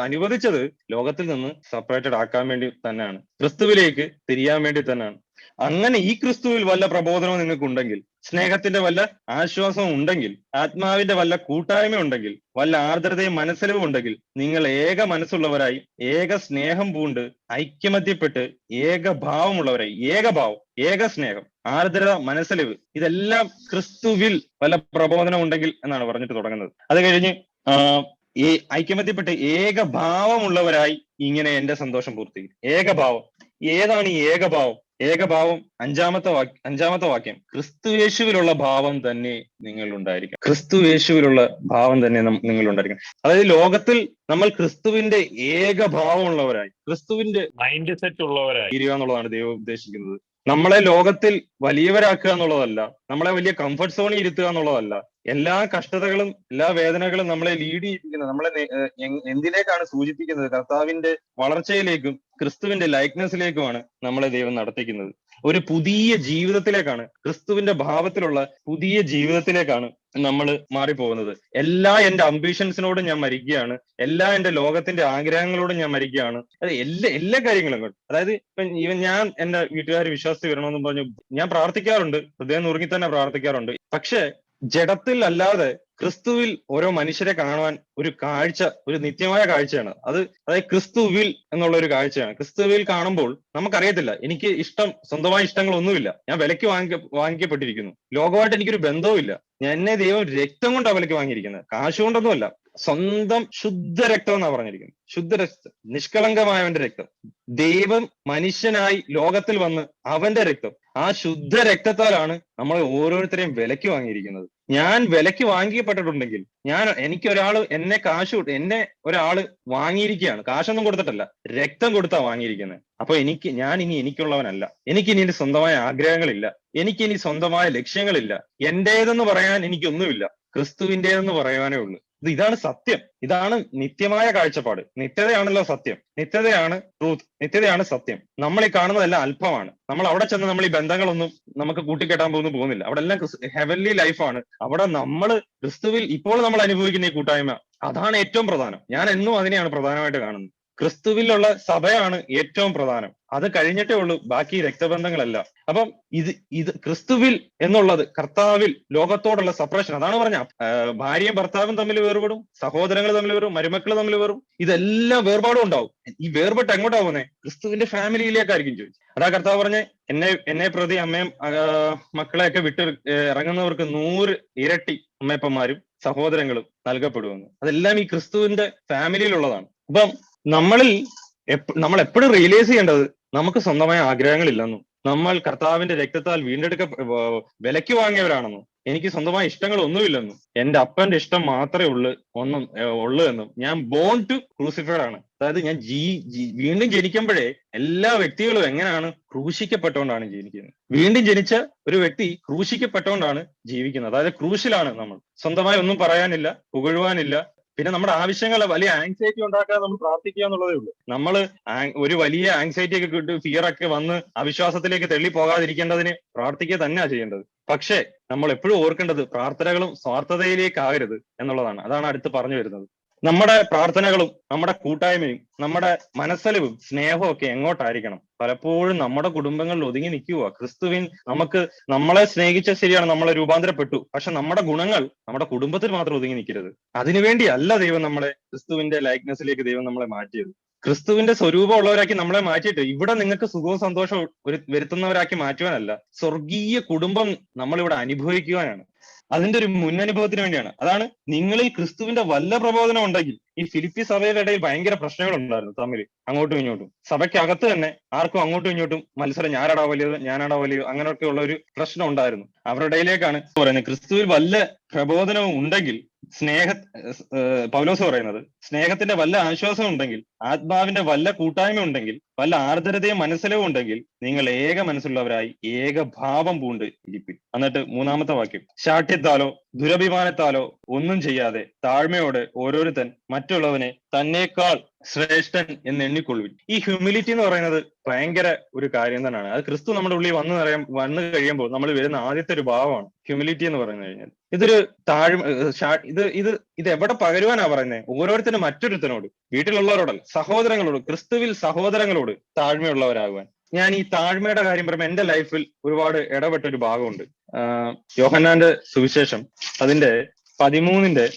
അനുവദിച്ചത് ലോകത്തിൽ നിന്ന് സെപ്പറേറ്റഡ് ആക്കാൻ വേണ്ടി തന്നെയാണ്. ക്രിസ്തുവിലേക്ക് തിരിയാൻ വേണ്ടി തന്നെയാണ്. അങ്ങനെ ഈ ക്രിസ്തുവിൽ വല്ല പ്രബോധനവും നിങ്ങൾക്കുണ്ടെങ്കിൽ സ്നേഹത്തിന്റെ വല്ല ആശ്വാസവും ഉണ്ടെങ്കിൽ ആത്മാവിന്റെ വല്ല കൂട്ടായ്മ ഉണ്ടെങ്കിൽ വല്ല ആർദ്രതയും മനസ്സിലും ഉണ്ടെങ്കിൽ നിങ്ങൾ ഏക മനസ്സുള്ളവരായി ഏക സ്നേഹം പൂണ്ട് ഐക്യമത്യപ്പെട്ട് ഏക ഭാവമുള്ളവരായി ഏകഭാവം ഏക സ്നേഹം ആർദ്രത മനസ്സിലവ് ഇതെല്ലാം ക്രിസ്തുവിൽ വല്ല പ്രബോധനം ഉണ്ടെങ്കിൽ എന്നാണ് പറഞ്ഞിട്ട് തുടങ്ങുന്നത്. അത് കഴിഞ്ഞ് ഈ ഐക്യമത്യപ്പെട്ട് ഏകഭാവമുള്ളവരായി ഇങ്ങനെ എന്റെ സന്തോഷം പൂർത്തീകരിക്കും. ഏകഭാവം. ഏതാണ് ഈ ഏകഭാവം? ഏകഭാവം അഞ്ചാമത്തെ വാക്യം അഞ്ചാമത്തെ വാക്യം. ക്രിസ്തു യേശുവിലുള്ള ഭാവം തന്നെ നിങ്ങൾ ഉണ്ടായിരിക്കണം ക്രിസ്തു യേശുവിലുള്ള ഭാവം തന്നെ നിങ്ങളുണ്ടായിരിക്കണം. നിങ്ങൾ ഉണ്ടായിരിക്കണം അതായത് ലോകത്തിൽ നമ്മൾ ക്രിസ്തുവിന്റെ ഏകഭാവമുള്ളവരായി ക്രിസ്തുവിന്റെ മൈൻഡ് സെറ്റ് ഉള്ളവരായി. തീരുക എന്നുള്ളതാണ് ദൈവം ഉദ്ദേശിക്കുന്നത്. നമ്മളെ ലോകത്തിൽ വലിയവരാക്കുക എന്നുള്ളതല്ല നമ്മളെ വലിയ കംഫർട്ട് സോണിൽ ഇരുത്തുക എന്നുള്ളതല്ല എല്ലാ കഷ്ടതകളും എല്ലാ വേദനകളും നമ്മളെ ലീഡ് ചെയ്യിപ്പിക്കുന്നത് നമ്മളെ എന്തിലേക്കാണ് സൂചിപ്പിക്കുന്നത്? കർത്താവിന്റെ വളർച്ചയിലേക്കും ക്രിസ്തുവിന്റെ ലൈക്നെസ്സിലേക്കുമാണ് നമ്മളെ ദൈവം നടത്തിക്കുന്നത്. ഒരു പുതിയ ജീവിതത്തിലേക്കാണ് ക്രിസ്തുവിന്റെ ഭാവത്തിലുള്ള പുതിയ ജീവിതത്തിലേക്കാണ് നമ്മൾ മാറിപ്പോകുന്നത്. എല്ലാ എന്റെ അംബിഷൻസിനോടും ഞാൻ മരിക്കുകയാണ്. എല്ലാ എന്റെ ലോകത്തിന്റെ ആഗ്രഹങ്ങളോടും ഞാൻ മരിക്കുകയാണ്. അത് എല്ലാ എല്ലാ കാര്യങ്ങളും കൊണ്ട്. അതായത് ഇപ്പൊ ഇവൻ ഞാൻ എന്റെ വീട്ടുകാർ വിശ്വാസത്തിൽ വരണമെന്ന് പറഞ്ഞു ഞാൻ പ്രാർത്ഥിക്കാറുണ്ട്. ഹൃദയം നുറുങ്ങി തന്നെ പ്രാർത്ഥിക്കാറുണ്ട്. പക്ഷെ ജഡത്തിൽ അല്ലാതെ ക്രിസ്തുവിൽ ഓരോ മനുഷ്യരെ കാണുവാൻ ഒരു കാഴ്ച ഒരു നിത്യമായ കാഴ്ചയാണ്. അത് അതായത് ക്രിസ്തുവിൽ എന്നുള്ള ഒരു കാഴ്ചയാണ്. ക്രിസ്തുവിൽ കാണുമ്പോൾ നമുക്കറിയത്തില്ല എനിക്ക് ഇഷ്ടം സ്വന്തമായ ഇഷ്ടങ്ങളൊന്നുമില്ല. ഞാൻ വിലയ്ക്ക് വാങ്ങിക്ക വാങ്ങിക്കപ്പെട്ടിരിക്കുന്നു. ലോകമായിട്ട് എനിക്കൊരു ബന്ധവുമില്ല. എന്നെ ദൈവം രക്തം കൊണ്ടാണ് വിലയ്ക്ക് വാങ്ങിയിരിക്കുന്നത്. കാശ് കൊണ്ടൊന്നുമല്ല. സ്വന്തം ശുദ്ധ രക്തം എന്നാണ് പറഞ്ഞിരിക്കുന്നത്. ശുദ്ധ രക്തം നിഷ്കളങ്കമായവന്റെ രക്തം. ദൈവം മനുഷ്യനായി ലോകത്തിൽ വന്ന് അവന്റെ രക്തം. ആ ശുദ്ധ രക്തത്താലാണ് നമ്മൾ ഓരോരുത്തരെയും വിലക്ക് വാങ്ങിയിരിക്കുന്നത്. ഞാൻ വിലക്ക് വാങ്ങിക്കപ്പെട്ടിട്ടുണ്ടെങ്കിൽ ഞാൻ എനിക്ക് ഒരാൾ എന്നെ കാശ് എന്നെ ഒരാൾ വാങ്ങിയിരിക്കുകയാണ്. കാശൊന്നും കൊടുത്തിട്ടല്ല രക്തം കൊടുത്താ വാങ്ങിയിരിക്കുന്നത് അപ്പൊ എനിക്ക് ഞാൻ ഇനി എനിക്കുള്ളവനല്ല. എനിക്ക് ഇനി എന്റെ സ്വന്തമായ ആഗ്രഹങ്ങളില്ല. എനിക്ക് ഇനി സ്വന്തമായ ലക്ഷ്യങ്ങളില്ല. എന്റേതെന്ന് പറയാൻ എനിക്കൊന്നുമില്ല. ക്രിസ്തുവിന്റേതെന്ന് പറയാനേ ഉള്ളൂ. ഇതാണ് സത്യം. ഇതാണ് നിത്യമായ കാഴ്ചപ്പാട്. നിത്യതയാണല്ലോ സത്യം. നിത്യതയാണ് ട്രൂത്ത് നിത്യതയാണ് സത്യം. നമ്മൾ ഈ കാണുന്നതെല്ലാം അല്പമാണ്. നമ്മൾ അവിടെ ചെന്ന് നമ്മൾ ഈ ബന്ധങ്ങളൊന്നും നമുക്ക് കൂട്ടിക്കെട്ടാൻ പോകുന്നു പോകുന്നില്ല. അവിടെ എല്ലാം ഹെവൻലി ലൈഫാണ് അവിടെ നമ്മൾ ക്രിസ്തുവിൽ ഇപ്പോൾ നമ്മൾ അനുഭവിക്കുന്ന ഈ കൂട്ടായ്മ അതാണ് ഏറ്റവും പ്രധാനം. ഞാൻ എന്നും അതിനെയാണ് പ്രധാനമായിട്ട് കാണുന്നത്. ക്രിസ്തുവിലുള്ള സഭയാണ് ഏറ്റവും പ്രധാനം. അത് കഴിഞ്ഞിട്ടേ ഉള്ളൂ ബാക്കി രക്തബന്ധങ്ങളല്ല. അപ്പം ഇത് ഇത് ക്രിസ്തുവിൽ എന്നുള്ളത് കർത്താവിൽ ലോകത്തോടുള്ള സപ്രഷൻ അതാണ് പറഞ്ഞ ഭാര്യയും ഭർത്താവും തമ്മിൽ വേർപെടും സഹോദരങ്ങൾ തമ്മിൽ വേറും മരുമക്കൾ തമ്മിൽ വേറും ഇതെല്ലാം വേർപാടും ഉണ്ടാവും. ഈ വേർപെട്ട് എങ്ങോട്ടാ പോകുന്നത് ക്രിസ്തുവിന്റെ ഫാമിലിയിലേക്കായിരിക്കും ചോദിച്ചു അതാ കർത്താവ് പറഞ്ഞ എന്നെ എന്നെ പ്രതി അമ്മയും മക്കളെയൊക്കെ വിട്ട് ഇറങ്ങുന്നവർക്ക് നൂറ് ഇരട്ടി അമ്മയപ്പന്മാരും സഹോദരങ്ങളും നൽകപ്പെടുമെന്ന്. അതെല്ലാം ഈ ക്രിസ്തുവിന്റെ ഫാമിലിയിലുള്ളതാണ്. അപ്പം നമ്മളിൽ നമ്മൾ എപ്പോഴും റിയലൈസ് ചെയ്യേണ്ടത് നമുക്ക് സ്വന്തമായ ആഗ്രഹങ്ങളില്ലെന്നും നമ്മൾ കർത്താവിന്റെ രക്തത്താൽ വീണ്ടെടുക്ക വിലക്ക് വാങ്ങിയവരാണെന്നും എനിക്ക് സ്വന്തമായ ഇഷ്ടങ്ങൾ ഒന്നുമില്ലെന്നും എന്റെ അപ്പന്റെ ഇഷ്ടം മാത്രമേ ഉള്ളു ഒന്നും ഉള്ളു എന്നും ഞാൻ ബോൺ ടു ക്രൂസിഫൈഡ് ആണ്. അതായത് ഞാൻ ജീ- വീണ്ടും ജനിക്കുമ്പോഴേ എല്ലാ വ്യക്തികളും എങ്ങനെയാണ് ക്രൂശിക്കപ്പെട്ടുകൊണ്ടാണ് ജീവിക്കുന്നത്. വീണ്ടും ജനിച്ച ഒരു വ്യക്തി ക്രൂശിക്കപ്പെട്ടുകൊണ്ടാണ് ജീവിക്കുന്നത്. അതായത് ക്രൂശിലാണ് നമ്മൾ. സ്വന്തമായി ഒന്നും പറയാനില്ല പുകഴുവാനില്ല പിന്നെ നമ്മുടെ ആവശ്യങ്ങൾ വലിയ ആങ്സൈറ്റി ഉണ്ടാക്കാതെ നമ്മൾ പ്രാർത്ഥിക്കുക എന്നുള്ളതേ ഉള്ളൂ. നമ്മൾ ഒരു വലിയ ആങ്സൈറ്റി ഒക്കെ കിട്ടും ഫിയർ ഒക്കെ വന്ന് അവിശ്വാസത്തിലേക്ക് തെള്ളി പോകാതിരിക്കേണ്ടതിന് പ്രാർത്ഥിക്കുക തന്നെയാണ് ചെയ്യേണ്ടത്. പക്ഷേ നമ്മൾ എപ്പോഴും ഓർക്കേണ്ടത് പ്രാർത്ഥനകളും സ്വാർത്ഥതയിലേക്ക് ആകരുത് എന്നുള്ളതാണ്. അതാണ് അടുത്ത് പറഞ്ഞു വരുന്നത്. നമ്മുടെ പ്രാർത്ഥനകളും നമ്മുടെ കൂട്ടായ്മയും നമ്മുടെ മനസ്സലിവും സ്നേഹവും ഒക്കെ എങ്ങോട്ടായിരിക്കണം? പലപ്പോഴും നമ്മുടെ കുടുംബങ്ങളിൽ ഒതുങ്ങി നിൽക്കുക. ക്രിസ്തുവിൻ നമുക്ക് നമ്മളെ സ്നേഹിച്ച ശരിയാണ് നമ്മളെ രൂപാന്തരപ്പെട്ടു. പക്ഷെ നമ്മുടെ ഗുണങ്ങൾ നമ്മുടെ കുടുംബത്തിൽ മാത്രം ഒതുങ്ങി നിൽക്കരുത്. അതിനുവേണ്ടിയല്ല ദൈവം നമ്മളെ ക്രിസ്തുവിന്റെ ലൈക്നെസ്സിലേക്ക് ദൈവം നമ്മളെ മാറ്റിയത്. ക്രിസ്തുവിന്റെ സ്വരൂപമുള്ളവരാക്കി നമ്മളെ മാറ്റിയിട്ട് ഇവിടെ നിങ്ങൾക്ക് സുഖവും സന്തോഷവും വരുത്തുന്നവരാക്കി മാറ്റുവാനല്ല സ്വർഗീയ കുടുംബം നമ്മളിവിടെ അനുഭവിക്കുവാനാണ്. അതിന്റെ ഒരു മുന്നനുഭവത്തിന് വേണ്ടിയാണ്. അതാണ് നിങ്ങളിൽ ക്രിസ്തുവിന്റെ വല്ല പ്രബോധനം ഉണ്ടെങ്കിൽ ഈ ഫിലിപ്പി സഭയുടെ ഇടയിൽ ഭയങ്കര പ്രശ്നങ്ങൾ ഉണ്ടായിരുന്നു തമ്മിൽ അങ്ങോട്ടും ഇങ്ങോട്ടും. സഭയ്ക്കകത്ത് തന്നെ ആർക്കും അങ്ങോട്ടും ഇങ്ങോട്ടും മത്സരം ഞാനാടാ വലിയത് ഞാനാടാ വലിയത് അങ്ങനെയൊക്കെ ഉള്ള ഒരു പ്രശ്നം ഉണ്ടായിരുന്നു. അവരുടെ ഇടയിലേക്കാണ് പറയുന്നത്. ക്രിസ്തുവിൽ വല്ല പ്രബോധനവും ഉണ്ടെങ്കിൽ സ്നേഹ പൗലോസ് പറയുന്നത് സ്നേഹത്തിന്റെ വല്ല ആശ്വാസം ഉണ്ടെങ്കിൽ ആത്മാവിന്റെ വല്ല കൂട്ടായ്മ ഉണ്ടെങ്കിൽ വല്ല ആർദ്രതയും മനസ്സിലും ഉണ്ടെങ്കിൽ നിങ്ങൾ ഏക മനസ്സുള്ളവരായി ഏക ഭാവം പൂണ്ട് ഇരിപ്പിൻ. എന്നിട്ട് മൂന്നാമത്തെ വാക്യം. ശാഠ്യത്താലോ ദുരഭിമാനത്താലോ ഒന്നും ചെയ്യാതെ താഴ്മയോടെ ഓരോരുത്തൻ മറ്റുള്ളവനെ തന്നേക്കാൾ ശ്രേഷ്ഠൻ എന്ന് എണ്ണിക്കൊള്ളുവിൻ. ഈ ഹ്യൂമിലിറ്റി എന്ന് പറയുന്നത് ഭയങ്കര ഒരു കാര്യം തന്നെയാണ്. അത് ക്രിസ്തു നമ്മുടെ ഉള്ളിൽ വന്നു നിറയാൻ വന്നു കഴിയുമ്പോൾ നമ്മൾ വരുന്ന ആദ്യത്തെ ഒരു ഭാവമാണ് ഹ്യൂമിലിറ്റി എന്ന് പറഞ്ഞു കഴിഞ്ഞാൽ. ഇതൊരു താഴ്മ ഇത് ഇത് ഇത് എവിടെ പകരുവാനാ പറയുന്നത് ഓരോരുത്തരും മറ്റൊരുത്തനോട് വീട്ടിലുള്ളവരോടല്ല സഹോദരങ്ങളോട് ക്രിസ്തുവിൽ സഹോദരങ്ങളോട് താഴ്മയുള്ളവരാകുവാൻ. ഞാൻ ഈ താഴ്മയുടെ കാര്യം പറയുമ്പോൾ എന്റെ ലൈഫിൽ ഒരുപാട് ഇടപെട്ട ഒരു ഭാഗമുണ്ട് യോഹന്നാന്റെ സുവിശേഷം അതിന്റെ പതിമൂന്നിന്റെ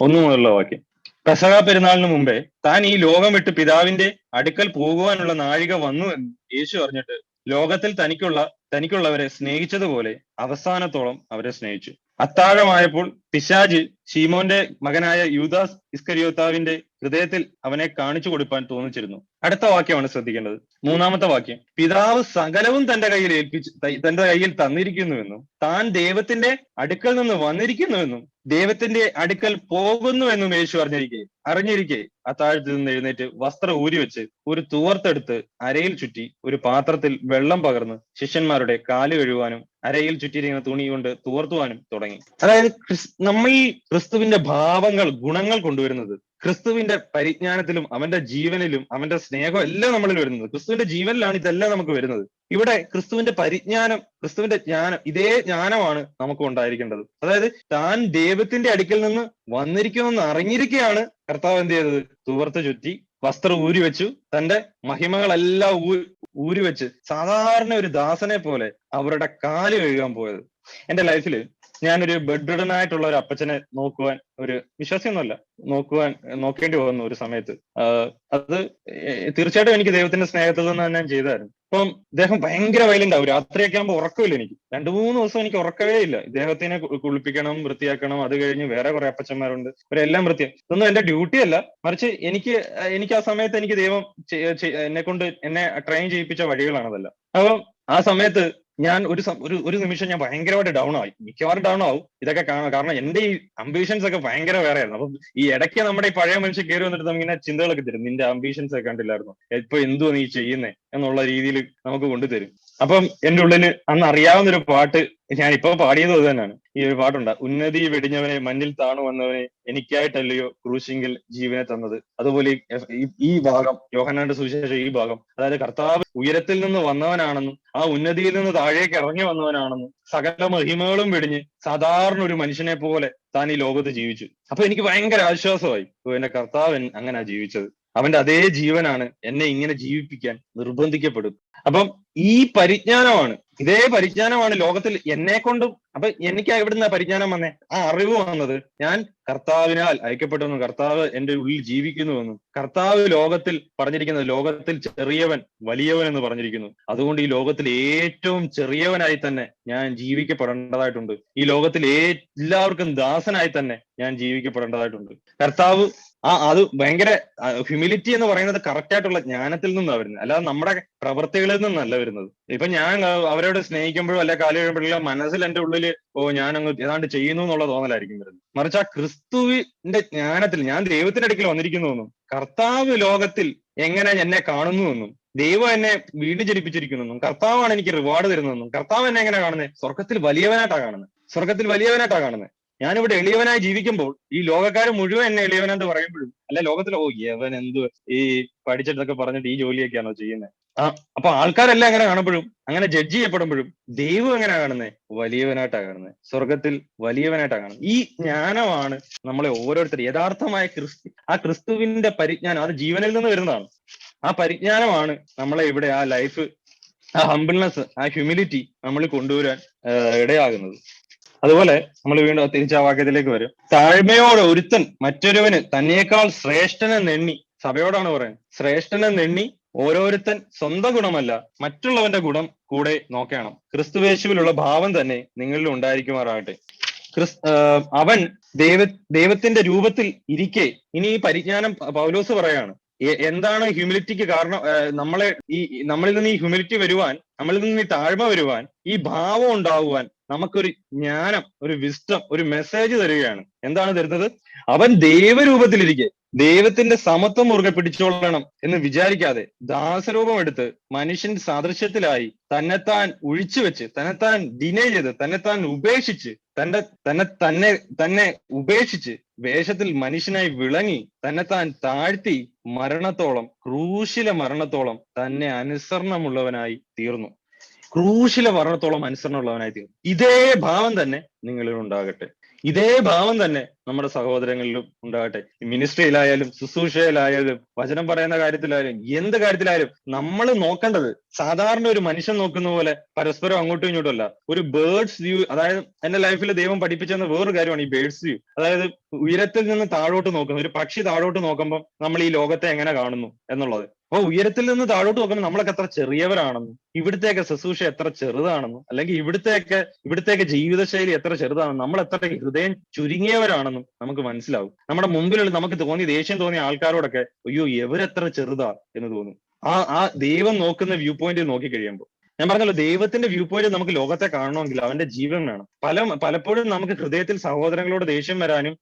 ഒന്നു മുതലുള്ള വാക്യം. പെസഹ പെരുന്നാളിന് മുമ്പേ താൻ ഈ ലോകം വിട്ട് പിതാവിന്റെ അടുക്കൽ പോകുവാനുള്ള നാഴിക വന്നു എന്ന് യേശു അറിഞ്ഞിട്ട് ലോകത്തിൽ തനിക്കുള്ള തനിക്കുള്ളവരെ സ്നേഹിച്ചതുപോലെ അവസാനത്തോളം അവരെ സ്നേഹിച്ചു. അത്താഴമായപ്പോൾ പിശാജ് ഷീമോന്റെ മകനായ യൂദാസ് ഇസ്കരിയോത്താവിന്റെ ഹൃദയത്തിൽ അവനെ കാണിച്ചു കൊടുക്കാൻ തോന്നിച്ചിരുന്നു. അടുത്ത വാക്യമാണ് ശ്രദ്ധിക്കേണ്ടത്. മൂന്നാമത്തെ വാക്യം. പിതാവ് സകലവും തന്റെ കയ്യിൽ ഏൽപ്പിച്ച് തന്റെ കയ്യിൽ തന്നിരിക്കുന്നുവെന്നും താൻ ദൈവത്തിന്റെ അടുക്കൽ നിന്ന് വന്നിരിക്കുന്നുവെന്നും ദൈവത്തിന്റെ അടുക്കൽ പോകുന്നുവെന്നും യേശു അറിഞ്ഞിരിക്കെ അറിഞ്ഞിരിക്കെ. അത്താഴത്തിൽ നിന്ന് എഴുന്നേറ്റ് വസ്ത്രം ഊരി വെച്ച് ഒരു തുവർത്തെടുത്ത് അരയിൽ ചുറ്റി ഒരു പാത്രത്തിൽ വെള്ളം പകർന്ന് ശിഷ്യന്മാരുടെ കാൽ കഴുവാനും അരയിൽ ചുറ്റിയിരിക്കുന്ന തുണി കൊണ്ട് തുവർത്തുവാനും തുടങ്ങി. അതായത് നമ്മൾ ക്രിസ്തുവിന്റെ ഭാവങ്ങൾ ഗുണങ്ങൾ കൊണ്ടുവരുന്നത് ക്രിസ്തുവിന്റെ പരിജ്ഞാനത്തിലും അവന്റെ ജീവനിലും അവന്റെ സ്നേഹം എല്ലാം നമ്മളിൽ വരുന്നത്. ക്രിസ്തുവിന്റെ ജീവനിലാണ് ഇതെല്ലാം നമുക്ക് വരുന്നത്. ഇവിടെ ക്രിസ്തുവിന്റെ പരിജ്ഞാനം ക്രിസ്തുവിന്റെ ജ്ഞാനം ഇതേ ജ്ഞാനമാണ് നമുക്ക് ഉണ്ടായിരിക്കേണ്ടത്. അതായത് താൻ ദൈവത്തിന്റെ അടുക്കൽ നിന്ന് വന്നിരിക്കുമെന്ന് അറിഞ്ഞിരിക്കുകയാണ് കർത്താവ് എന്ത് ചെയ്തത്? തുവർത്ത് ചുറ്റി വസ്ത്രം ഊരി വെച്ചു. തന്റെ മഹിമകളെല്ലാം ഊ ഊരി വെച്ച് സാധാരണ ഒരു ദാസനെ പോലെ അവരുടെ കാൽ കഴുകാൻ പോയത്. എന്റെ ലൈഫിൽ ഞാനൊരു ബെഡ് ആയിട്ടുള്ള ഒരു അപ്പച്ചനെ നോക്കുവാൻ ഒരു വിശ്വാസിയൊന്നുമല്ല. നോക്കുവാൻ നോക്കേണ്ടി വന്നു ഒരു സമയത്ത്. അത് തീർച്ചയായിട്ടും എനിക്ക് ദൈവത്തിന്റെ സ്നേഹത്തിൽ നിന്ന് ഞാൻ ചെയ്തായിരുന്നു. അപ്പം ഇദ്ദേഹം ഭയങ്കര വയലന്റ് ആവും രാത്രിയൊക്കെ ആകുമ്പോൾ ഉറക്കമില്ല എനിക്ക്. രണ്ടു മൂന്ന് ദിവസം എനിക്ക് ഉറക്കവേ ഇല്ല. ഇദ്ദേഹത്തിനെ കുളിപ്പിക്കണം വൃത്തിയാക്കണം അത് കഴിഞ്ഞ് വേറെ കുറെ അപ്പച്ചന്മാരുണ്ട്. ഇവരെല്ലാം വൃത്തിയാ ഇതൊന്നും എന്റെ ഡ്യൂട്ടി അല്ല. മറിച്ച് എനിക്ക് എനിക്ക് ആ സമയത്ത് എനിക്ക് ദൈവം എന്നെ കൊണ്ട് എന്നെ ട്രെയിൻ ചെയ്യിപ്പിച്ച വഴികളാണ് അതെല്ലാം അപ്പം ആ സമയത്ത് ഞാൻ ഒരു ഒരു ഒരു നിമിഷം ഞാൻ ഭയങ്കരമായിട്ട് ഡൗൺ ആയി. മിക്കവാറും ഡൗൺ ആവും. ഇതൊക്കെ കാണാം കാരണം എന്റെ ഈ അംബീഷൻസ് ഒക്കെ ഭയങ്കര വേറെ ആയിരുന്നു അപ്പൊ ഈ ഇടയ്ക്ക് നമ്മുടെ ഈ പഴയ മനുഷ്യൻ കയറി വന്നിട്ട് നമുക്ക് ഇങ്ങനെ ചിന്തകളൊക്കെ തരും. നിന്റെ അംബീഷൻസ് ഒക്കെ കണ്ടില്ലായിരുന്നു? ഇപ്പൊ എന്തുവാ നീ ചെയ്യുന്നേ? എന്നുള്ള രീതിയിൽ നമുക്ക് കൊണ്ടുതരും. അപ്പം എന്റെ ഉള്ളിൽ അന്ന് അറിയാവുന്ന ഒരു പാട്ട് ഞാൻ ഇപ്പൊ പാടിയത് അത് തന്നെയാണ്. ഈ ഒരു പാട്ടുണ്ട്. ഉന്നതി വെടിഞ്ഞവനെ മഞ്ഞിൽ താണു വന്നവനെ എനിക്കായിട്ടല്ലയോ ക്രൂശിങ്കിൽ ജീവനെ തന്നത്. അതുപോലെ ഈ- ഭാഗം യോഹനാന്റെ സുവിശേഷം ഈ ഭാഗം അതായത് കർത്താവ് ഉയരത്തിൽ നിന്ന് വന്നവനാണെന്നും ആ ഉന്നതിയിൽ നിന്ന് താഴേക്ക് ഇറങ്ങി വന്നവനാണെന്നും സകല മഹിമകളും വെടിഞ്ഞ് സാധാരണ ഒരു മനുഷ്യനെ പോലെ താൻ ഈ ലോകത്ത് ജീവിച്ചു. അപ്പൊ എനിക്ക് ഭയങ്കര ആശ്വാസമായി. എന്റെ കർത്താവൻ അങ്ങനെ ജീവിച്ചത്. അവന്റെ അതേ ജീവനാണ് എന്നെ ഇങ്ങനെ ജീവിപ്പിക്കാൻ നിർബന്ധിക്കപ്പെടും. അപ്പം ഈ പരിജ്ഞാനമാണ് ഇതേ പരിജ്ഞാനമാണ് ലോകത്തിൽ എന്നെ കൊണ്ടും അപ്പൊ എനിക്ക് എവിടുന്ന പരിജ്ഞാനം വന്നേ? ആ അറിവ് വന്നത് ഞാൻ കർത്താവിനാൽ അയക്കപ്പെട്ടെന്നും കർത്താവ് എന്റെ ഉള്ളിൽ ജീവിക്കുന്നുവെന്നും കർത്താവ് ലോകത്തിൽ പറഞ്ഞിരിക്കുന്നത് ലോകത്തിൽ ചെറിയവൻ വലിയവൻ എന്ന് പറഞ്ഞിരിക്കുന്നു. അതുകൊണ്ട് ഈ ലോകത്തിൽ ഏറ്റവും ചെറിയവനായി തന്നെ ഞാൻ ജീവിക്കപ്പെടേണ്ടതായിട്ടുണ്ട്. ഈ ലോകത്തിൽ എല്ലാവർക്കും ദാസനായി തന്നെ ഞാൻ ജീവിക്കപ്പെടേണ്ടതായിട്ടുണ്ട്. കർത്താവ് ആ അത് ഭയങ്കര ഹ്യൂമിലിറ്റി എന്ന് പറയുന്നത് കറക്റ്റ് ആയിട്ടുള്ള ജ്ഞാനത്തിൽ നിന്നാണ് വരുന്നത്. അല്ലാതെ നമ്മുടെ പ്രവൃത്തികളിൽ നിന്നല്ല വരുന്നത്. ഇപ്പൊ ഞാൻ അവരോട് സ്നേഹിക്കുമ്പോഴും അല്ലെ കാലം കഴിയുമ്പോഴും മനസ്സിൽ എന്റെ ഉള്ളിൽ ഓ ഞാൻ അങ്ങ് ഏതാണ്ട് ചെയ്യുന്നു എന്നുള്ള തോന്നലായിരിക്കും വരുന്നത്. മറിച്ച് ആ ക്രിസ്തുവിന്റെ ജ്ഞാനത്തിൽ ഞാൻ ദൈവത്തിന്റെ അടുക്കൽ വന്നിരിക്കുന്നുവെന്നും കർത്താവ് ലോകത്തിൽ എങ്ങനെ എന്നെ കാണുന്നു എന്നും ദൈവം എന്നെ വീട് ജനിപ്പിച്ചിരിക്കുന്നു കർത്താവാണ് എനിക്ക് റിവാർഡ് തരുന്നതെന്നും കർത്താവ് എന്നെ എങ്ങനെ കാണുന്നത് സ്വർഗത്തിൽ വലിയവനായിട്ടാണ് കാണുന്നത്. സ്വർഗത്തിൽ വലിയവനായിട്ടാണ് കാണുന്നത്. ഞാനിവിടെ എളിയവനായി ജീവിക്കുമ്പോൾ ഈ ലോകക്കാർ മുഴുവൻ എന്നെ എളിയവനെന്ന് പറയുമ്പോഴും അല്ല ലോകത്തിൽ ഓ യവൻ എന്ത് ഈ പഠിച്ചിട്ടൊക്കെ പറഞ്ഞിട്ട് ഈ ജോലിയൊക്കെയാണോ ചെയ്യുന്നത് ആ അപ്പൊ ആൾക്കാരെല്ലാം അങ്ങനെ കാണുമ്പോഴും അങ്ങനെ ജഡ്ജ് ചെയ്യപ്പെടുമ്പോഴും ദൈവം എങ്ങനെ കാണുന്നത് വലിയവനായിട്ടാ കാണുന്നത് സ്വർഗത്തിൽ വലിയവനായിട്ടാ കാണുന്നത് ഈ ജ്ഞാനമാണ് നമ്മളെ ഓരോരുത്തർ യഥാർത്ഥമായ ക്രിസ്തു ആ ക്രിസ്തുവിന്റെ പരിജ്ഞാനം അത് ജീവനിൽ നിന്ന് വരുന്നതാണ്. ആ പരിജ്ഞാനമാണ് നമ്മളെ ഇവിടെ ആ ലൈഫ് ആ ഹംബിൾനെസ് ആ ഹ്യൂമിലിറ്റി നമ്മൾ കൊണ്ടുവരാൻ ഇടയാകുന്നത്. അതുപോലെ നമ്മൾ വീണ്ടും തിരിച്ച ആ വാക്യത്തിലേക്ക് വരും. താഴ്മയോടെ ഒരുത്തൻ മറ്റൊരുവന് തന്നേക്കാൾ ശ്രേഷ്ഠനെന്ന് എണ്ണി സഭയോടാണ് പറയുന്നത്. ശ്രേഷ്ഠനെന്ന് എണ്ണി ഓരോരുത്തൻ സ്വന്തം ഗുണമല്ല മറ്റുള്ളവന്റെ ഗുണം കൂടെ നോക്കണം. ക്രിസ്തുവേശുവിലുള്ള ഭാവം തന്നെ നിങ്ങളിൽ ഉണ്ടായിരിക്കുമാറാകട്ടെ. ക്രിസ് അവൻ ദൈവ ദൈവത്തിന്റെ രൂപത്തിൽ ഇരിക്കെ. ഇനി ഈ പരിജ്ഞാനം പൗലോസ് പറയാണ് എന്താണ് ഹ്യൂമിലിറ്റിക്ക് കാരണം നമ്മളെ ഈ- നമ്മളിൽ നിന്ന് ഈ ഹ്യൂമിലിറ്റി വരുവാൻ നമ്മളിൽ നിന്ന് താഴ്മ വരുവാൻ ഈ ഭാവം ഉണ്ടാവുവാൻ നമുക്കൊരു ജ്ഞാനം ഒരു വിസ്റ്റം ഒരു മെസ്സേജ് തരികയാണ്. എന്താണ് തരുന്നത്? അവൻ ദൈവരൂപത്തിലിരിക്കെ ദൈവത്തിന്റെ സമത്വം മുറുകെ പിടിച്ചോളണം എന്ന് വിചാരിക്കാതെ ദാസരൂപം എടുത്ത് മനുഷ്യൻ സാദൃശ്യത്തിലായി തന്നെത്താൻ ഒഴിച്ചു വെച്ച് തന്നെത്താൻ ഡിനൈ ചെയ്ത് തന്നെത്താൻ ഉപേക്ഷിച്ച് തന്റെ തന്നെ തന്നെ തന്നെ ഉപേക്ഷിച്ച് വേഷത്തിൽ മനുഷ്യനായി വിളങ്ങി തന്നെ താൻ താഴ്ത്തി മരണത്തോളം ക്രൂശില മരണത്തോളം തന്നെ അനുസരണമുള്ളവനായി തീർന്നു. ക്രൂശില മരണത്തോളം അനുസരണമുള്ളവനായി തീർന്നു. ഇതേ ഭാവം തന്നെ നിങ്ങളിൽ ഉണ്ടാകട്ടെ. ഇതേ ഭാവം തന്നെ നമ്മുടെ സഹോദരങ്ങളിലും ഉണ്ടാകട്ടെ. മിനിസ്ട്രിയിലായാലും ശുശ്രൂഷയിലായാലും വചനം പറയുന്ന കാര്യത്തിലായാലും എന്ത് കാര്യത്തിലായാലും നമ്മൾ നോക്കേണ്ടത് സാധാരണ ഒരു മനുഷ്യൻ നോക്കുന്ന പോലെ പരസ്പരം അങ്ങോട്ടും ഇങ്ങോട്ടും അല്ല. ഒരു ബേർഡ്സ് വ്യൂ അതായത് എന്റെ ലൈഫിൽ ദൈവം പഠിപ്പിച്ചെന്ന വേറൊരു കാര്യമാണ് ഈ ബേർഡ്സ് വ്യൂ അതായത് ഉയരത്തിൽ നിന്ന് താഴോട്ട് നോക്കുന്നത് ഒരു പക്ഷി താഴോട്ട് നോക്കുമ്പോൾ നമ്മൾ ഈ ലോകത്തെ എങ്ങനെ കാണുന്നു എന്നുള്ളത്. അപ്പൊ ഉയരത്തിൽ നിന്ന് താഴോട്ട് നോക്കുമ്പോൾ നമ്മളൊക്കെ എത്ര ചെറിയവരാണെന്നും ഇവിടുത്തെയൊക്കെ ശുശ്രൂഷ എത്ര ചെറുതാണെന്നും അല്ലെങ്കിൽ ഇവിടുത്തെയൊക്കെ ഇവിടുത്തെയൊക്കെ ജീവിതശൈലി എത്ര ചെറുതാണെന്നും നമ്മൾ എത്ര ഹൃദയം ചുരുങ്ങിയവരാണെന്നും നമുക്ക് മനസ്സിലാവും. നമ്മുടെ മുമ്പിലുള്ള നമുക്ക് തോന്നി ദേഷ്യം തോന്നിയ ആൾക്കാരോടൊക്കെ അയ്യോ ഇവരെത്ര ചെറുതാ എന്ന് തോന്നും. ആ ആ ദൈവം നോക്കുന്ന വ്യൂ പോയിന്റ് നോക്കി കഴിയുമ്പോൾ ഞാൻ പറഞ്ഞല്ലോ ദൈവത്തിന്റെ വ്യൂ പോയിന്റ് നമുക്ക് ലോകത്തെ കാണണമെങ്കിൽ അവന്റെ ജീവൻ വേണം. പല പലപ്പോഴും നമുക്ക് ഹൃദയത്തിൽ സഹോദരങ്ങളോട് ദേഷ്യം വരാനും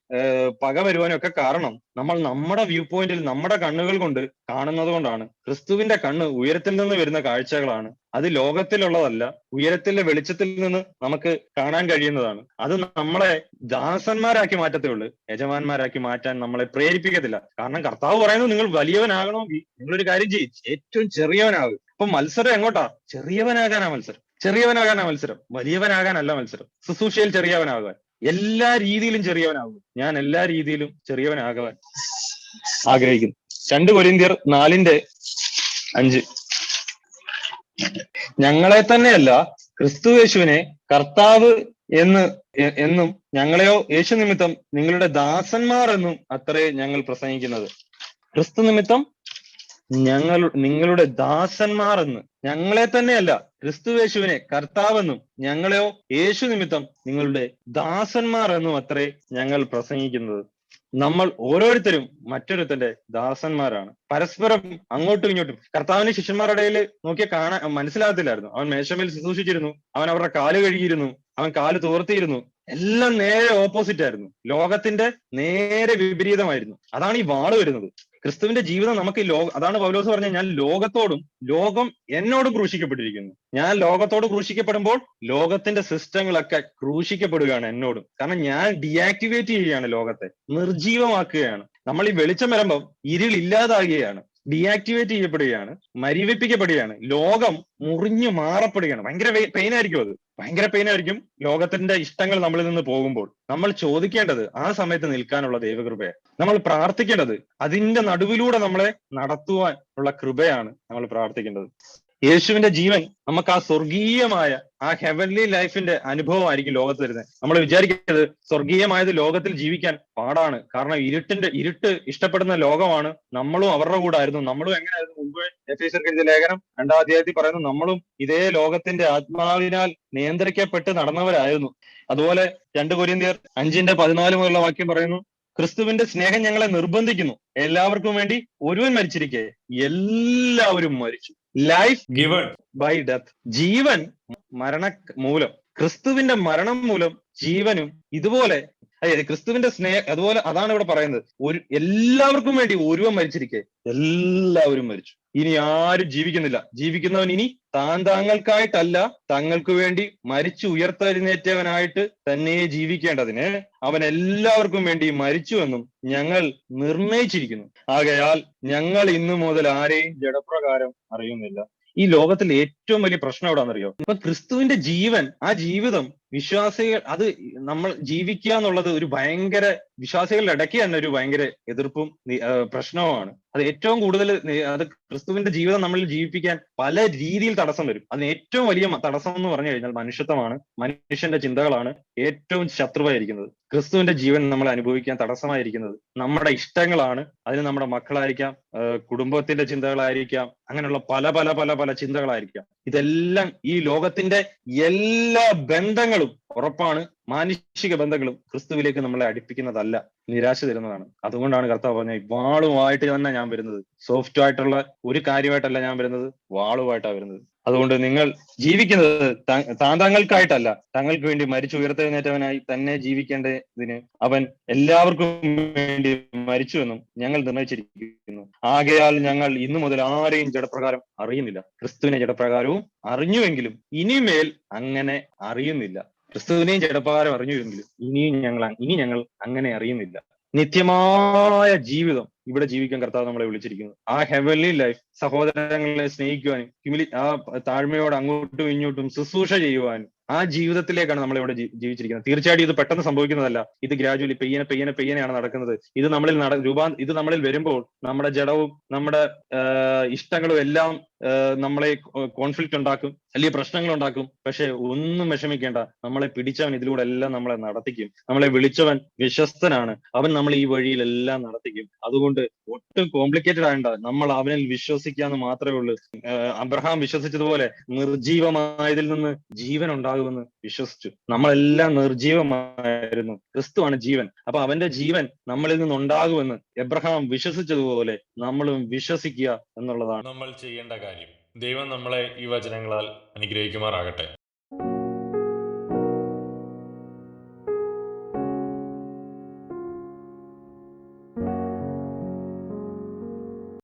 പക വരുവാനും ഒക്കെ കാരണം നമ്മൾ നമ്മുടെ വ്യൂ പോയിന്റിൽ നമ്മുടെ കണ്ണുകൾ കൊണ്ട് കാണുന്നത് കൊണ്ടാണ്. ക്രിസ്തുവിന്റെ കണ്ണ് ഉയരത്തിൽ നിന്ന് വരുന്ന കാഴ്ചകളാണ്. അത് ലോകത്തിലുള്ളതല്ല ഉയരത്തിലെ വെളിച്ചത്തിൽ നിന്ന് നമുക്ക് കാണാൻ കഴിയുന്നതാണ്. അത് നമ്മളെ ദാസന്മാരാക്കി മാറ്റത്തേ ഉള്ളൂ. യജമാന്മാരാക്കി മാറ്റാൻ നമ്മളെ പ്രേരിപ്പിക്കത്തില്ല. കാരണം കർത്താവ് പറയുന്നത് നിങ്ങൾ വലിയവനാകണമെങ്കിൽ നിങ്ങളൊരു കാര്യം ചെയ്യും. ഏറ്റവും ചെറിയവനാകും അപ്പൊ മത്സരം എങ്ങോട്ടാ? ചെറിയവനാകാനാ മത്സരം. ചെറിയവനാകാനാ മത്സരം. വലിയവനാകാനല്ല മത്സരം. ശുശ്രൂഷയിൽ ചെറിയവനാകാൻ. എല്ലാ രീതിയിലും ചെറിയവനാകും. ഞാൻ എല്ലാ രീതിയിലും ചെറിയവനാകാൻ ആഗ്രഹിക്കുന്നു. രണ്ട് കൊരിന്തിയർ നാലിന്റെ അഞ്ച്. ഞങ്ങളെ തന്നെയല്ല ക്രിസ്തു യേശുവിനെ കർത്താവ് എന്ന് എന്നും ഞങ്ങളെയോ യേശു നിമിത്തം നിങ്ങളുടെ ദാസന്മാർ എന്നും അത്രേ ഞങ്ങൾ പ്രസംഗിക്കുന്നത്. ക്രിസ്തു നിമിത്തം ഞങ്ങൾ നിങ്ങളുടെ ദാസന്മാർ എന്ന് ഞങ്ങളെ തന്നെയല്ല ക്രിസ്തു യേശുവിനെ കർത്താവെന്നും ഞങ്ങളെയോ യേശു നിമിത്തം നിങ്ങളുടെ ദാസന്മാർ എന്നും അത്രേ ഞങ്ങൾ പ്രസംഗിക്കുന്നത്. നമ്മൾ ഓരോരുത്തരും മറ്റൊരുത്തന്റെ ദാസന്മാരാണ്. പരസ്പരം അങ്ങോട്ടും ഇങ്ങോട്ടും. കർത്താവിന്റെ ശിഷ്യന്മാരുടെ ഇടയിൽ നോക്കിയാൽ കാണാൻ മനസ്സിലാകത്തില്ലായിരുന്നു. അവൻ മേശമേൽ ശുശ്രൂഷിച്ചിരുന്നു. അവൻ അവരുടെ കാൽ കഴുകിയിരുന്നു. അവൻ കാൽ തോർത്തിയിരുന്നു. എല്ലാം നേരെ ഓപ്പോസിറ്റ് ആയിരുന്നു. ലോകത്തിന്റെ നേരെ വിപരീതമായിരുന്നു. അതാണ് ഈ വാൾ വരുന്നത്. ക്രിസ്തുവിന്റെ ജീവിതം നമുക്ക് ഈ ലോക അതാണ് പൗലോസ് പറഞ്ഞ ഞാൻ ലോകത്തോടും ലോകം എന്നോട് ക്രൂശിക്കപ്പെട്ടിരിക്കുന്നു. ഞാൻ ലോകത്തോട് ക്രൂശിക്കപ്പെടുമ്പോൾ ലോകത്തിന്റെ സിസ്റ്റങ്ങളൊക്കെ ക്രൂശിക്കപ്പെടുകയാണ് എന്നോടും. കാരണം ഞാൻ ഡീആക്ടിവേറ്റ് ചെയ്യുകയാണ് ലോകത്തെ നിർജീവമാക്കുകയാണ് നമ്മൾ ഈ വെളിച്ചം വരുമ്പം ഇരുൾ ഇല്ലാതാകുകയാണ് ഡീആക്ടിവേറ്റ് ചെയ്യപ്പെടുകയാണ് മരിവിപ്പിക്കപ്പെടുകയാണ് ലോകം മുറിഞ്ഞു മാറപ്പെടുകയാണ്. ഭയങ്കര പെയിൻ ആയിരിക്കും അത്. ഭയങ്കര പെയിൻ ആയിരിക്കും ലോകത്തിന്റെ ഇഷ്ടങ്ങൾ നമ്മളിൽ നിന്ന് പോകുമ്പോൾ. നമ്മൾ ചോദിക്കേണ്ടത് ആ സമയത്ത് നിൽക്കാനുള്ള ദൈവകൃപയെ. നമ്മൾ പ്രാർത്ഥിക്കേണ്ടത് അതിന്റെ നടുവിലൂടെ നമ്മളെ നടത്തുവാൻ ഉള്ള കൃപയാണ് നമ്മൾ പ്രാർത്ഥിക്കേണ്ടത്. യേശുവിന്റെ ജീവൻ നമുക്ക് ആ സ്വർഗീയമായ ആ ഹെവൻലി ലൈഫിന്റെ അനുഭവമായിരിക്കും ലോകത്ത് വരുന്നത്. നമ്മൾ വിചാരിക്കുന്നത് സ്വർഗീയമായത് ലോകത്തിൽ ജീവിക്കാൻ പാടാണ്. കാരണം ഇരുട്ടിന്റെ ഇരുട്ട് ഇഷ്ടപ്പെടുന്ന ലോകമാണ് നമ്മളും അവരുടെ കൂടെ ആയിരുന്നു നമ്മളും എങ്ങനെയായിരുന്നു? മുമ്പ് എഫ് ലേഖനം രണ്ടാം അധ്യായത്തിൽ പറയുന്നു നമ്മളും ഇതേ ലോകത്തിന്റെ ആത്മാവിനാൽ നിയന്ത്രിക്കപ്പെട്ട് നടന്നവരായിരുന്നു. അതുപോലെ രണ്ട് കൊരിന്തിയർ അഞ്ചിന്റെ പതിനാല് മുതലുള്ള വാക്യം പറയുന്നു ക്രിസ്തുവിന്റെ സ്നേഹം ഞങ്ങളെ നിർബന്ധിക്കുന്നു. എല്ലാവർക്കും വേണ്ടി ഒരുവൻ മരിച്ചിരിക്കെ. എല്ലാവരും മരിച്ചു. ലൈഫ് ഗിവൺ ബൈ ഡെത്ത് ജീവൻ മരണ മൂലം ക്രിസ്തുവിന്റെ മരണം മൂലം ജീവനും ഇതുപോലെ അതായത് ക്രിസ്തുവിന്റെ സ്നേഹ അതുപോലെ അതാണ് ഇവിടെ പറയുന്നത്. ഒരു എല്ലാവർക്കും വേണ്ടി ഒരുവൻ മരിച്ചിരിക്കെ. എല്ലാവരും മരിച്ചു. ഇനി ആരും ജീവിക്കുന്നില്ല. ജീവിക്കുന്നവൻ ഇനി താൻ താങ്കൾക്കായിട്ടല്ല തങ്ങൾക്ക് വേണ്ടി മരിച്ചു ഉയർത്തെഴുന്നേറ്റവനായിട്ട് തന്നെ ജീവിക്കേണ്ടതിന് അവൻ എല്ലാവർക്കും വേണ്ടി മരിച്ചു എന്നും ഞങ്ങൾ നിർണയിച്ചിരിക്കുന്നു. ആകയാൽ ഞങ്ങൾ ഇന്നു മുതൽ ആരെയും ജഡപ്രകാരം അറിയുന്നില്ല. ഈ ലോകത്തിലെ ഏറ്റവും വലിയ പ്രശ്നം എവിടെയാണെന്നറിയോ ഇപ്പൊ ക്രിസ്തുവിന്റെ ജീവൻ ആ ജീവിതം വിശ്വാസികൾ അത് നമ്മൾ ജീവിക്കുക എന്നുള്ളത് ഒരു ഭയങ്കര വിശ്വാസികളുടെ ഇടയ്ക്ക് തന്നെ ഒരു ഭയങ്കര എതിർപ്പും പ്രശ്നവുമാണ്. അത് ഏറ്റവും കൂടുതൽ അത് ക്രിസ്തുവിന്റെ ജീവിതം നമ്മൾ ജീവിപ്പിക്കാൻ പല രീതിയിൽ തടസ്സം വരും. അതിന് ഏറ്റവും വലിയ തടസ്സം എന്ന് പറഞ്ഞു കഴിഞ്ഞാൽ മനുഷ്യത്വമാണ്. മനുഷ്യന്റെ ചിന്തകളാണ് ഏറ്റവും ശത്രുവായിരിക്കുന്നത്. ക്രിസ്തുവിന്റെ ജീവൻ നമ്മൾ അനുഭവിക്കാൻ തടസ്സമായിരിക്കുന്നത്. നമ്മുടെ ഇഷ്ടങ്ങളാണ് അതിന് നമ്മുടെ മക്കളായിരിക്കാം കുടുംബത്തിന്റെ ചിന്തകളായിരിക്കാം അങ്ങനെയുള്ള പല പല പല പല ചിന്തകളായിരിക്കാം. ഇതെല്ലാം ഈ ലോകത്തിന്റെ എല്ലാ ബന്ധങ്ങളും ഉറപ്പാണ്. മാനുഷിക ബന്ധങ്ങളും ക്രിസ്തുവിലേക്ക് നമ്മളെ അടുപ്പിക്കുന്നതല്ല നിരാശ തരുന്നതാണ്. അതുകൊണ്ടാണ് കർത്താവ് പറഞ്ഞ വാളുമായിട്ട് തന്നെ ഞാൻ വരുന്നത്. സോഫ്റ്റ് ആയിട്ടുള്ള ഒരു കാര്യമായിട്ടല്ല ഞാൻ വരുന്നത് വാളുമായിട്ടാണ് വരുന്നത്. അതുകൊണ്ട് നിങ്ങൾ ജീവിക്കുന്നത് ത- താന്താങ്ങൾക്കായിട്ടല്ല തങ്ങൾക്ക് വേണ്ടി മരിച്ചു ഉയർത്തെഴുന്നേറ്റവനായി തന്നെ ജീവിക്കേണ്ടതിന് അവൻ എല്ലാവർക്കും വേണ്ടി മരിച്ചുവെന്നും ഞങ്ങൾ നിർണയിച്ചിരിക്കുന്നു. ആകയാൽ ഞങ്ങൾ ഇന്നു മുതൽ ആരെയും ജഡപ്രകാരം അറിയുന്നില്ല. ക്രിസ്തുവിനെ ജഡപ്രകാരവും അറിഞ്ഞുവെങ്കിലും ഇനിമേൽ അങ്ങനെ അറിയുന്നില്ല. ക്രിസ്തുവിനെയും ജഡപ്രകാരം അറിഞ്ഞുവെങ്കിലും ഇനിയും ഞങ്ങൾ ഇനി ഞങ്ങൾ അങ്ങനെ അറിയുന്നില്ല. നിത്യമായ ജീവിതം ഇവിടെ ജീവിക്കാൻ കർത്താവ് നമ്മളെ വിളിച്ചിരിക്കുന്നത് ആ ഹെവൻലി ലൈഫ് സഹോദരങ്ങളെ സ്നേഹിക്കുവാനും ഹ്യൂമിലി ആ താഴ്മയോട് അങ്ങോട്ടും ഇങ്ങോട്ടും ശുശ്രൂഷ ചെയ്യുവാനും ആ ജീവിതത്തിലേക്കാണ് നമ്മൾ ഇവിടെ ജീവിച്ചിരിക്കുന്നത്. തീർച്ചയായിട്ടും ഇത് പെട്ടെന്ന് സംഭവിക്കുന്നതല്ല. ഇത് ഗ്രാജുവലി പെയ്യനെ പെയ്യനെ പെയ്യനെയാണ് നടക്കുന്നത്. ഇത് നമ്മളിൽ നട രൂപാ ഇത് നമ്മളിൽ വരുമ്പോൾ നമ്മുടെ ജഡവും നമ്മുടെ ഇഷ്ടങ്ങളും എല്ലാം നമ്മളെ കോൺഫ്ലിക്റ്റ് ഉണ്ടാക്കും വലിയ പ്രശ്നങ്ങൾ ഉണ്ടാക്കും പക്ഷെ ഒന്നും വിഷമിക്കേണ്ട. നമ്മളെ പിടിച്ചവൻ ഇതിലൂടെ എല്ലാം നമ്മളെ നടത്തിക്കും. നമ്മളെ വിളിച്ചവൻ വിശ്വസ്തനാണ്. അവൻ നമ്മൾ ഈ വഴിയിലെല്ലാം നടത്തിക്കും. അതുകൊണ്ട് ഒട്ടും കോംപ്ലിക്കേറ്റഡ് ആയണ്ട നമ്മൾ അവനിൽ വിശ്വസിക്കാന്ന് മാത്രമേ ഉള്ളൂ. അബ്രഹാം വിശ്വസിച്ചതുപോലെ നിർജീവമായതിൽ നിന്ന് ജീവൻ ഉണ്ടാകുമെന്ന് വിശ്വസിച്ചു. നമ്മളെല്ലാം നിർജീവമായിരുന്നു. ക്രിസ്തുവാണ് ജീവൻ. അപ്പൊ അവന്റെ ജീവൻ നമ്മളിൽ നിന്ന് ഉണ്ടാകുമെന്ന് എബ്രഹാം വിശ്വസിച്ചതുപോലെ നമ്മളും വിശ്വസിക്കുക എന്നുള്ളതാണ്. നമ്മൾ ചെയ്യേണ്ട കാര്യം ദൈവം നമ്മളെ ഈ വചനങ്ങളാൽ അനുഗ്രഹിക്കുമാറാകട്ടെ.